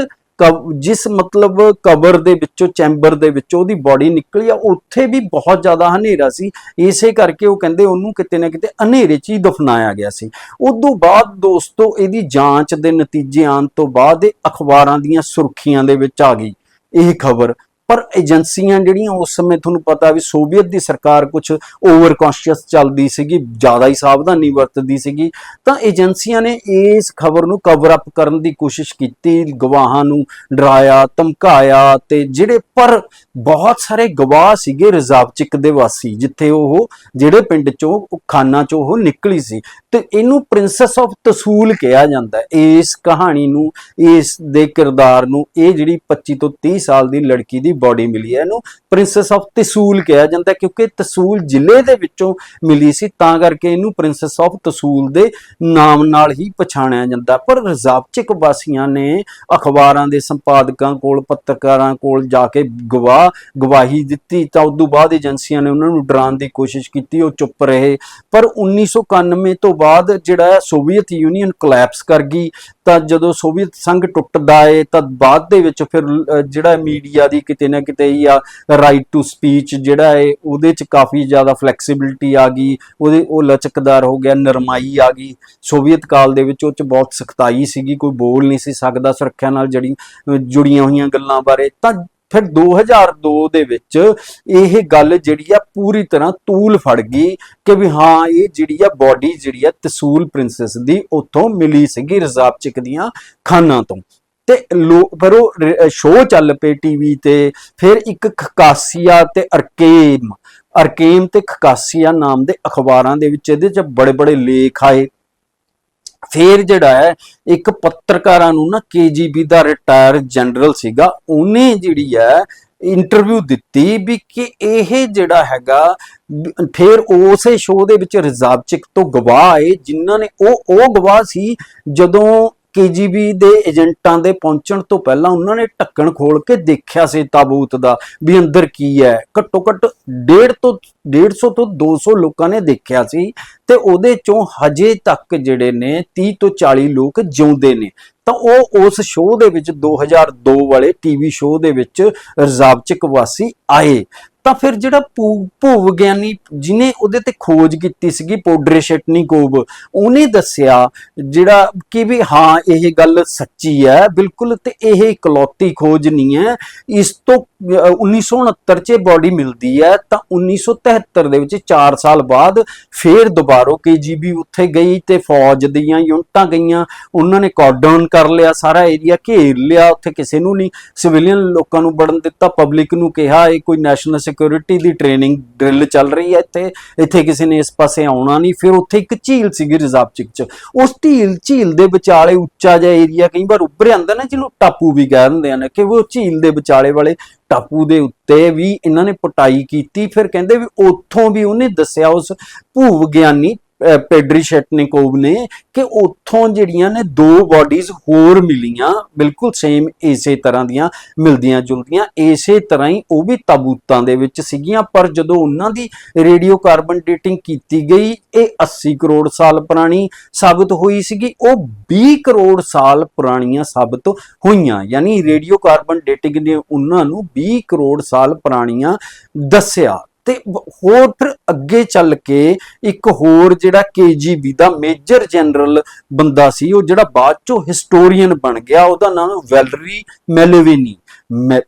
ਜਿਸ ਮਤਲਬ ਕਬਰ ਦੇ ਵਿੱਚੋਂ ਚੈਂਬਰ ਦੇ ਵਿੱਚੋਂ ਉਹਦੀ ਬਾਡੀ ਨਿਕਲੀ ਆ, ਉੱਥੇ ਵੀ ਬਹੁਤ ਜ਼ਿਆਦਾ ਹਨੇਰਾ ਸੀ। ਇਸੇ ਕਰਕੇ ਉਹ ਕਹਿੰਦੇ ਉਹਨੂੰ ਕਿਤੇ ਨਾ ਕਿਤੇ ਹਨੇਰੇ 'ਚ ਹੀ ਦਫਨਾਇਆ ਗਿਆ ਸੀ। ਉਦੋਂ ਬਾਅਦ ਦੋਸਤੋ, ਇਹਦੀ ਜਾਂਚ ਦੇ ਨਤੀਜੇ ਆਉਣ ਤੋਂ ਬਾਅਦ ਇਹ ਅਖਬਾਰਾਂ ਦੀਆਂ ਸੁਰਖੀਆਂ ਦੇ ਵਿੱਚ ਆ ਗਈ। ਇਹ ਖਬਰ ਪਰ ਏਜੰਸੀਆਂ ਜਿਹੜੀਆਂ ਉਸ ਸਮੇਂ ਤੁਹਾਨੂੰ ਪਤਾ ਵੀ ਸੋਵੀਅਤ ਦੀ ਸਰਕਾਰ ਕੁਝ ਓਵਰ ਕੌਨਸ਼ੀਅਸ ਚੱਲਦੀ ਸੀਗੀ, ਜ਼ਿਆਦਾ ਹੀ ਸਾਵਧਾਨੀ ਵਰਤਦੀ ਸੀਗੀ, ਤਾਂ ਏਜੰਸੀਆਂ ਨੇ ਇਸ ਖਬਰ ਨੂੰ ਕਵਰ ਅਪ ਕਰਨ ਦੀ ਕੋਸ਼ਿਸ਼ ਕੀਤੀ, ਗਵਾਹਾਂ ਨੂੰ ਡਰਾਇਆ, ਧਮਕਾਇਆ ਤੇ ਜਿਹੜੇ ਪਰ ਬਹੁਤ ਸਾਰੇ ਗਵਾਹ ਸੀਗੇ ਰਿਜ਼ਾਵਚਿਕ ਦੇ ਵਾਸੀ, ਜਿੱਥੇ ਉਹ ਜਿਹੜੇ ਪਿੰਡ ਚੋਂ ਖਾਨਾ ਚੋਂ ਉਹ ਨਿਕਲੀ ਸੀ। ਤੇ ਇਹਨੂੰ ਪ੍ਰਿੰਸੈਸ ਆਫ ਤਸੂਲ ਕਿਹਾ ਜਾਂਦਾ ਹੈ। ਇਸ ਕਹਾਣੀ ਨੂੰ, ਇਸ ਦੇ ਕਿਰਦਾਰ ਨੂੰ, ਇਹ ਜਿਹੜੀ 25 ਤੋਂ 30 ਸਾਲ ਦੀ ਲੜਕੀ ਦੀ ਬਾਡੀ ਮਿਲੀ ਹੈ, ਇਹਨੂੰ ਪ੍ਰਿੰਸੈਸ ਆਫ ਤਸੂਲ ਕਿਹਾ ਜਾਂਦਾ ਕਿਉਂਕਿ ਤਸੂਲ ਜ਼ਿਲ੍ਹੇ ਦੇ ਵਿੱਚੋਂ ਮਿਲੀ ਸੀ, ਤਾਂ ਕਰਕੇ ਇਹਨੂੰ ਪ੍ਰਿੰਸੈਸ ਆਫ ਤਸੂਲ ਦੇ ਨਾਮ ਨਾਲ ਹੀ ਪਛਾਣਿਆ ਜਾਂਦਾ ਪਰ ਰਜ਼ਾਬਚਿਕ ਵਾਸੀਆਂ ਨੇ ਅਖਬਾਰਾਂ ਦੇ ਸੰਪਾਦਕਾਂ ਕੋਲ, ਪੱਤਰਕਾਰਾਂ ਕੋਲ ਜਾ ਕੇ ਗਵਾਹ ਗਵਾਹੀ ਦਿੱਤੀ, ਤਾਂ ਉਦੋਂ ਬਾਅਦ ਏਜੰਸੀਆਂ ਨੇ ਉਹਨਾਂ ਨੂੰ ਡਰਾਉਣ ਦੀ ਕੋਸ਼ਿਸ਼ ਕੀਤੀ, ਉਹ ਚੁੱਪ ਰਹੇ। ਪਰ 1991 ਤੋਂ ਬਾਅਦ ਜਿਹੜਾ ਸੋਵੀਅਤ ਯੂਨੀਅਨ ਕੋਲੈਪਸ ਕਰ ਗਈ, ਤਾਂ ਜਦੋਂ ਸੋਵੀਅਤ ਸੰਘ ਟੁੱਟਦਾ ਏ, ਤਾਂ ਬਾਅਦ ਦੇ ਵਿੱਚ ਫਿਰ ਜਿਹੜਾ ਮੀਡੀਆ ਦੀ ਕਿਤੇ ਨਾ ਕਿਤੇ ਹੀ ਆ ਰਾਈਟ ਟੂ ਸਪੀਚ ਜਿਹੜਾ ਏ, ਉਹਦੇ ਚ ਕਾਫੀ ਜ਼ਿਆਦਾ ਫਲੈਕਸੀਬਿਲਟੀ ਆ ਗਈ, ਉਹਦੇ, ਉਹ ਲਚਕਦਾਰ ਹੋ ਗਿਆ, ਨਰਮਾਈ ਆ ਗਈ। ਸੋਵੀਅਤ ਕਾਲ ਦੇ ਵਿੱਚ ਉਹ ਚ ਬਹੁਤ ਸਖਤਾਈ ਸੀਗੀ, ਕੋਈ ਬੋਲ ਨਹੀਂ ਸੀ ਸਕਦਾ ਸੁਰੱਖਿਆ ਨਾਲ ਜੜੀ ਜੁੜੀਆਂ ਹੋਈਆਂ ਗੱਲਾਂ ਬਾਰੇ। ਤਾਂ ਫਿਰ 2002 ਦੇ ਵਿੱਚ ਇਹ ਗੱਲ ਜਿਹੜੀ ਆ ਪੂਰੀ ਤਰ੍ਹਾਂ ਤੂਲ ਫੜ ਗਈ ਕਿ ਵੀ ਹਾਂ, ਇਹ ਜਿਹੜੀ ਆ ਬਾਡੀ ਜਿਹੜੀ ਆ ਤਸੂਲ ਪ੍ਰਿੰਸੈਸ ਦੀ ਉੱਥੋਂ ਮਿਲੀ ਸੀਗੀ ਰਜ਼ਾਬਚਿਕ ਦੀਆਂ ਖਾਨਾਂ ਤੋਂ। ਤੇ ਲੋਕ ਫਿਰ ਉਹ ਸ਼ੋਅ ਚੱਲ ਪਏ ਟੀਵੀ ਤੇ, ਫਿਰ ਇੱਕ ਖਕਾਸੀਆ ਤੇ ਅਰਕੇਮ ਅਰਕੇਮ ਤੇ ਖਕਾਸੀਆ ਨਾਮ ਦੇ ਅਖਬਾਰਾਂ ਦੇ ਵਿੱਚ ਇਹਦੇ ਚ ਬੜੇ ਬੜੇ ਲੇਖ ਆਏ। ਫਿਰ ਜਿਹੜਾ ਹੈ, ਇੱਕ ਪੱਤਰਕਾਰਾਂ ਨੂੰ ਨਾ ਕੇਜੀਬੀ ਦਾ ਰਿਟਾਇਰ ਜਨਰਲ ਸੀਗਾ, ਉਹਨੇ ਜਿਹੜੀ ਹੈ ਇੰਟਰਵਿਊ ਦਿੱਤੀ ਵੀ ਕਿ ਇਹ ਜਿਹੜਾ ਹੈਗਾ ਵੀ ਫਿਰ ਉਸੇ ਸ਼ੋਅ ਦੇ ਵਿੱਚ ਰਿਜ਼ਾਬਚਿਕ ਤੋਂ ਗਵਾਹ ਆਏ, ਜਿਨ੍ਹਾਂ ਨੇ ਉਹ ਉਹ ਗਵਾਹ ਸੀ ਜਦੋਂ ਕੇਜੀਬੀ ਦੇ ਏਜੰਟਾਂ ਦੇ ਪਹੁੰਚਣ ਤੋਂ ਪਹਿਲਾਂ ਉਹਨਾਂ ਨੇ ਢੱਕਣ ਖੋਲ ਕੇ ਦੇਖਿਆ ਸੀ ਤਾਬੂਤ ਦਾ ਵੀ ਅੰਦਰ ਕੀ ਹੈ। ਘੱਟੋ ਘੱਟ 1.5 ਤੋਂ 150 ਤੋਂ 200 ਲੋਕਾਂ ਨੇ ਦੇਖਿਆ ਸੀ ਤੇ ਉਹਦੇ ਚੋਂ ਹਜੇ ਤੱਕ ਜਿਹੜੇ ਨੇ 30 ਤੋਂ 40 ਲੋਕ ਜਿਉਂਦੇ ਨੇ। ਤਾਂ ਉਹ ਉਸ ਸ਼ੋਅ ਦੇ ਵਿੱਚ 2002 ਵਾਲੇ ਟੀਵੀ ਸ਼ੋਅ ਦੇ ਵਿੱਚ ਰਜ਼ਾਬਚਿਕ ਵਾਸੀ ਆਏ। ਤਾਂ ਫਿਰ ਜਿਹੜਾ ਭੂ ਭੂ ਵਿਗਿਆਨੀ ਜਿਨੇ ਉਹਦੇ ਤੇ ਖੋਜ ਕੀਤੀ ਸੀਗੀ ਪੋਡਰੇਸ਼ਟਨੀਕੋਵ ਉਹਨੇ ਦੱਸਿਆ ਜਿਹੜਾ ਕਿ ਵੀ ਹਾਂ, ਇਹ ਗੱਲ ਸੱਚੀ ਹੈ, ਬਿਲਕੁਲ ਤੇ ਇਹ ਇਕਲੌਤੀ ਖੋਜ ਨਹੀਂ ਹੈ। ਇਸ ਤੋਂ 1969 ਚ ਬਾਡੀ ਮਿਲਦੀ ਹੈ, ਤਾਂ 1973 ਦੇ ਵਿੱਚ 4 ਸਾਲ ਬਾਅਦ ਫੇਰ ਦੁਬਾਰੋ ਕੇਜੀਬੀ ਉੱਥੇ ਗਈ ਤੇ ਫੌਜ ਦੀਆਂ ਯੂਨਿਟਾਂ ਗਈਆਂ, ਉਹਨਾਂ ਨੇ ਕਾਰਡਨ ਕਰ ਲਿਆ, ਸਾਰਾ ਏਰੀਆ ਘੇਰ ਲਿਆ, ਉੱਥੇ ਕਿਸੇ ਨੂੰ ਨਹੀਂ ਸਿਵਿਲੀਅਨ ਲੋਕਾਂ ਨੂੰ ਵੜਨ ਦਿੱਤਾ ਪਬਲਿਕ ਨੂੰ ਕਿਹਾ, ਇਹ ਕੋਈ ਨੈਸ਼ਨਲ ਸਿਕਿਉਰਿਟੀ ਦੀ ਟ੍ਰੇਨਿੰਗ ਡਰਿਲ ਚੱਲ ਰਹੀ ਹੈ ਇੱਥੇ ਇੱਥੇ ਕਿਸੇ ਨੇ ਇਸ ਪਾਸੇ ਆਉਣਾ ਨਹੀਂ, ਫਿਰ ਉੱਥੇ ਇੱਕ ਝੀਲ ਸੀਗੀ ਰਿਜ਼ਰਵ ਚਿਕ ਚ, ਉਸ ਝੀਲ ਝੀਲ ਦੇ ਵਿਚਾਲੇ ਉੱਚਾ ਜਿਹਾ ਏਰੀਆ ਕਈ ਵਾਰ ਉੱਭਰ ਜਾਂਦਾ ਨਾ, ਜਿਹਨੂੰ ਟਾਪੂ ਵੀ ਕਹਿ ਦਿੰਦੇ ਨੇ ਕਿ ਉਹ ਝੀਲ ਦੇ ਵਿਚਾਲੇ ਵਾਲੇ ਟਾਪੂ ਦੇ ਉੱਤੇ ਵੀ ਇਹਨਾਂ ਨੇ ਪਟਾਈ ਕੀਤੀ, ਫਿਰ ਕਹਿੰਦੇ ਵੀ ਉੱਥੋਂ ਵੀ ਉਹਨੇ ਦੱਸਿਆ ਉਸ ਭੂ ਵਿਗਿਆਨੀ ਪੈਡਰੀ ਸ਼ੈਟਨਿਕੋਵ ਨੇ ਕਿ ਉੱਥੋਂ ਜਿਹੜੀਆਂ ਨੇ ਦੋ ਬਾਡੀਜ਼ ਹੋਰ ਮਿਲੀਆਂ, ਬਿਲਕੁਲ ਸੇਮ ਇਸੇ ਤਰ੍ਹਾਂ ਦੀਆਂ ਮਿਲਦੀਆਂ ਜੁਲਦੀਆਂ, ਇਸੇ ਤਰ੍ਹਾਂ ਹੀ ਉਹ ਵੀ ਤਾਬੂਤਾਂ ਦੇ ਵਿੱਚ ਸੀਗੀਆਂ, ਪਰ ਜਦੋਂ ਉਹਨਾਂ ਦੀ ਰੇਡੀਓ ਕਾਰਬਨ ਡੇਟਿੰਗ ਕੀਤੀ ਗਈ, ਇਹ 80 ਕਰੋੜ ਸਾਲ ਪੁਰਾਣੀ ਸਾਬਤ ਹੋਈ ਸੀਗੀ, ਉਹ 20 ਕਰੋੜ ਸਾਲ ਪੁਰਾਣੀਆਂ ਸਾਬਤ ਹੋਈਆਂ, ਯਾਨੀ ਰੇਡੀਓ ਕਾਰਬਨ ਡੇਟਿੰਗ ਨੇ ਉਹਨਾਂ ਨੂੰ 20 ਕਰੋੜ ਸਾਲ ਪੁਰਾਣੀਆਂ ਦੱਸਿਆ। ਤੇ ਹੋਰ ਫਿਰ ਅੱਗੇ ਚੱਲ ਕੇ ਇੱਕ ਹੋਰ ਜਿਹੜਾ ਕੇਜੀਬੀ ਦਾ ਮੇਜਰ ਜਨਰਲ ਬੰਦਾ ਸੀ, ਉਹ ਜਿਹੜਾ ਬਾਅਦ ਚੋਂ ਹਿਸਟੋਰੀਅਨ ਬਣ ਗਿਆ, ਉਹਦਾ ਨਾਮ ਵੈਲਰੀ ਮੈਲੇਵੇਨੀ। ਮੈ-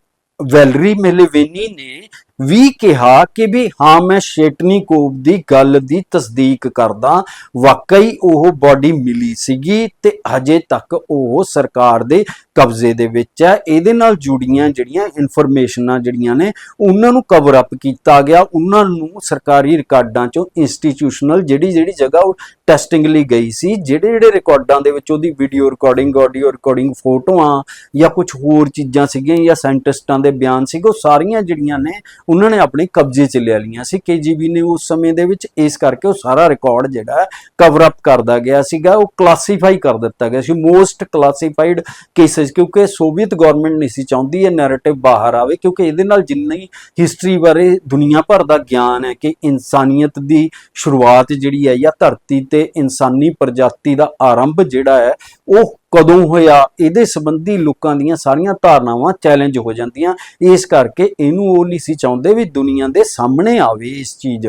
ਵੈਲਰੀ ਮੈਲੇਵੇਨੀ ਨੇ ਵੀ ਕਿਹਾ ਕਿ ਵੀ ਹਾਂ, ਮੈਂ ਸ਼ੇਟਨੀਕੋਵ ਦੀ ਗੱਲ ਦੀ ਤਸਦੀਕ ਕਰਦਾ। ਵਾਕਈ ਉਹ ਬਾਡੀ ਮਿਲੀ ਸੀਗੀ ਤੇ ਹਜੇ ਤੱਕ ਉਹ ਸਰਕਾਰ ਦੇ ਕਬਜ਼ੇ ਦੇ ਵਿੱਚ ਹੈ। ਇਹਦੇ ਨਾਲ ਜੁੜੀਆਂ ਜਿਹੜੀਆਂ ਇਨਫੋਰਮੇਸ਼ਨਾਂ ਜਿਹੜੀਆਂ ਨੇ, ਉਹਨਾਂ ਨੂੰ ਕਵਰ ਅਪ ਕੀਤਾ ਗਿਆ। ਉਹਨਾਂ ਨੂੰ ਸਰਕਾਰੀ ਰਿਕਾਰਡਾਂ ਚੋਂ ਇੰਸਟੀਟਿਊਸ਼ਨਲ ਜਿਹੜੀ ਜਿਹੜੀ ਜਗ੍ਹਾ ਉਹ ਟੈਸਟਿੰਗ ਲਈ ਗਈ ਸੀ, ਜਿਹੜੇ ਜਿਹੜੇ ਰਿਕਾਰਡਾਂ ਦੇ ਵਿੱਚ ਉਹਦੀ ਵੀਡੀਓ ਰਿਕਾਰਡਿੰਗ ਆਡੀਓ ਰਿਕਾਰਡਿੰਗ ਫੋਟੋਆਂ ਜਾਂ ਕੁਝ ਹੋਰ ਚੀਜ਼ਾਂ ਸੀਗੀਆਂ ਜਾਂ ਸਾਇੰਟਿਸਟਾਂ ਦੇ ਬਿਆਨ ਸੀਗੇ, ਉਹ ਸਾਰੀਆਂ ਜਿਹੜੀਆਂ ਨੇ ਉਹਨਾਂ ਨੇ ਆਪਣੇ ਕਬਜ਼ੇ 'ਚ ਲੈ ਲਈਆਂ ਸੀ। ਕੇਜੀਬੀ ਨੇ ਉਸ ਸਮੇਂ ਦੇ ਵਿੱਚ ਇਸ ਕਰਕੇ ਉਹ ਸਾਰਾ ਰਿਕਾਰਡ ਜਿਹੜਾ ਕਵਰ ਅਪ ਕਰਦਾ ਗਿਆ ਸੀਗਾ, ਉਹ ਕਲਾਸੀਫਾਈ ਕਰ ਦਿੱਤਾ ਗਿਆ ਸੀ। ਮੋਸਟ ਕਲਾਸੀਫਾਈਡ ਕੇਸਸ ਕਿਉਂਕਿ ਸੋਵੀਅਤ ਗਵਰਨਮੈਂਟ ਨਹੀਂ ਸੀ ਚਾਹੁੰਦੀ ਇਹ ਨੈਰੇਟਿਵ ਬਾਹਰ ਆਵੇ ਕਿਉਂਕਿ ਇਹਦੇ ਨਾਲ ਜਿੰਨੀ ਹਿਸਟਰੀ ਬਾਰੇ ਦੁਨੀਆ ਭਰ ਦਾ ਗਿਆਨ ਹੈ ਕਿ ਇਨਸਾਨੀਅਤ ਦੀ ਸ਼ੁਰੂਆਤ ਜਿਹੜੀ ਹੈ ਜਾਂ ਧਰਤੀ ਤੇ ਇਨਸਾਨੀ ਪ੍ਰਜਾਤੀ ਦਾ ਆਰੰਭ ਜਿਹੜਾ ਹੈ, ਉਹ ਕਦੋਂ ਹੋਇਆ, ਇਹਦੇ ਸੰਬੰਧੀ ਲੋਕਾਂ ਦੀਆਂ ਸਾਰੀਆਂ ਧਾਰਨਾਵਾਂ ਚੈਲੰਜ ਹੋ ਜਾਂਦੀਆਂ। ਇਸ ਕਰਕੇ ਇਹਨੂੰ ਉਹ ਨਹੀਂ ਸੀ ਚਾਹੁੰਦੇ ਵੀ ਦੁਨੀਆ ਦੇ ਸਾਹਮਣੇ ਆਵੇ ਇਸ ਚੀਜ਼।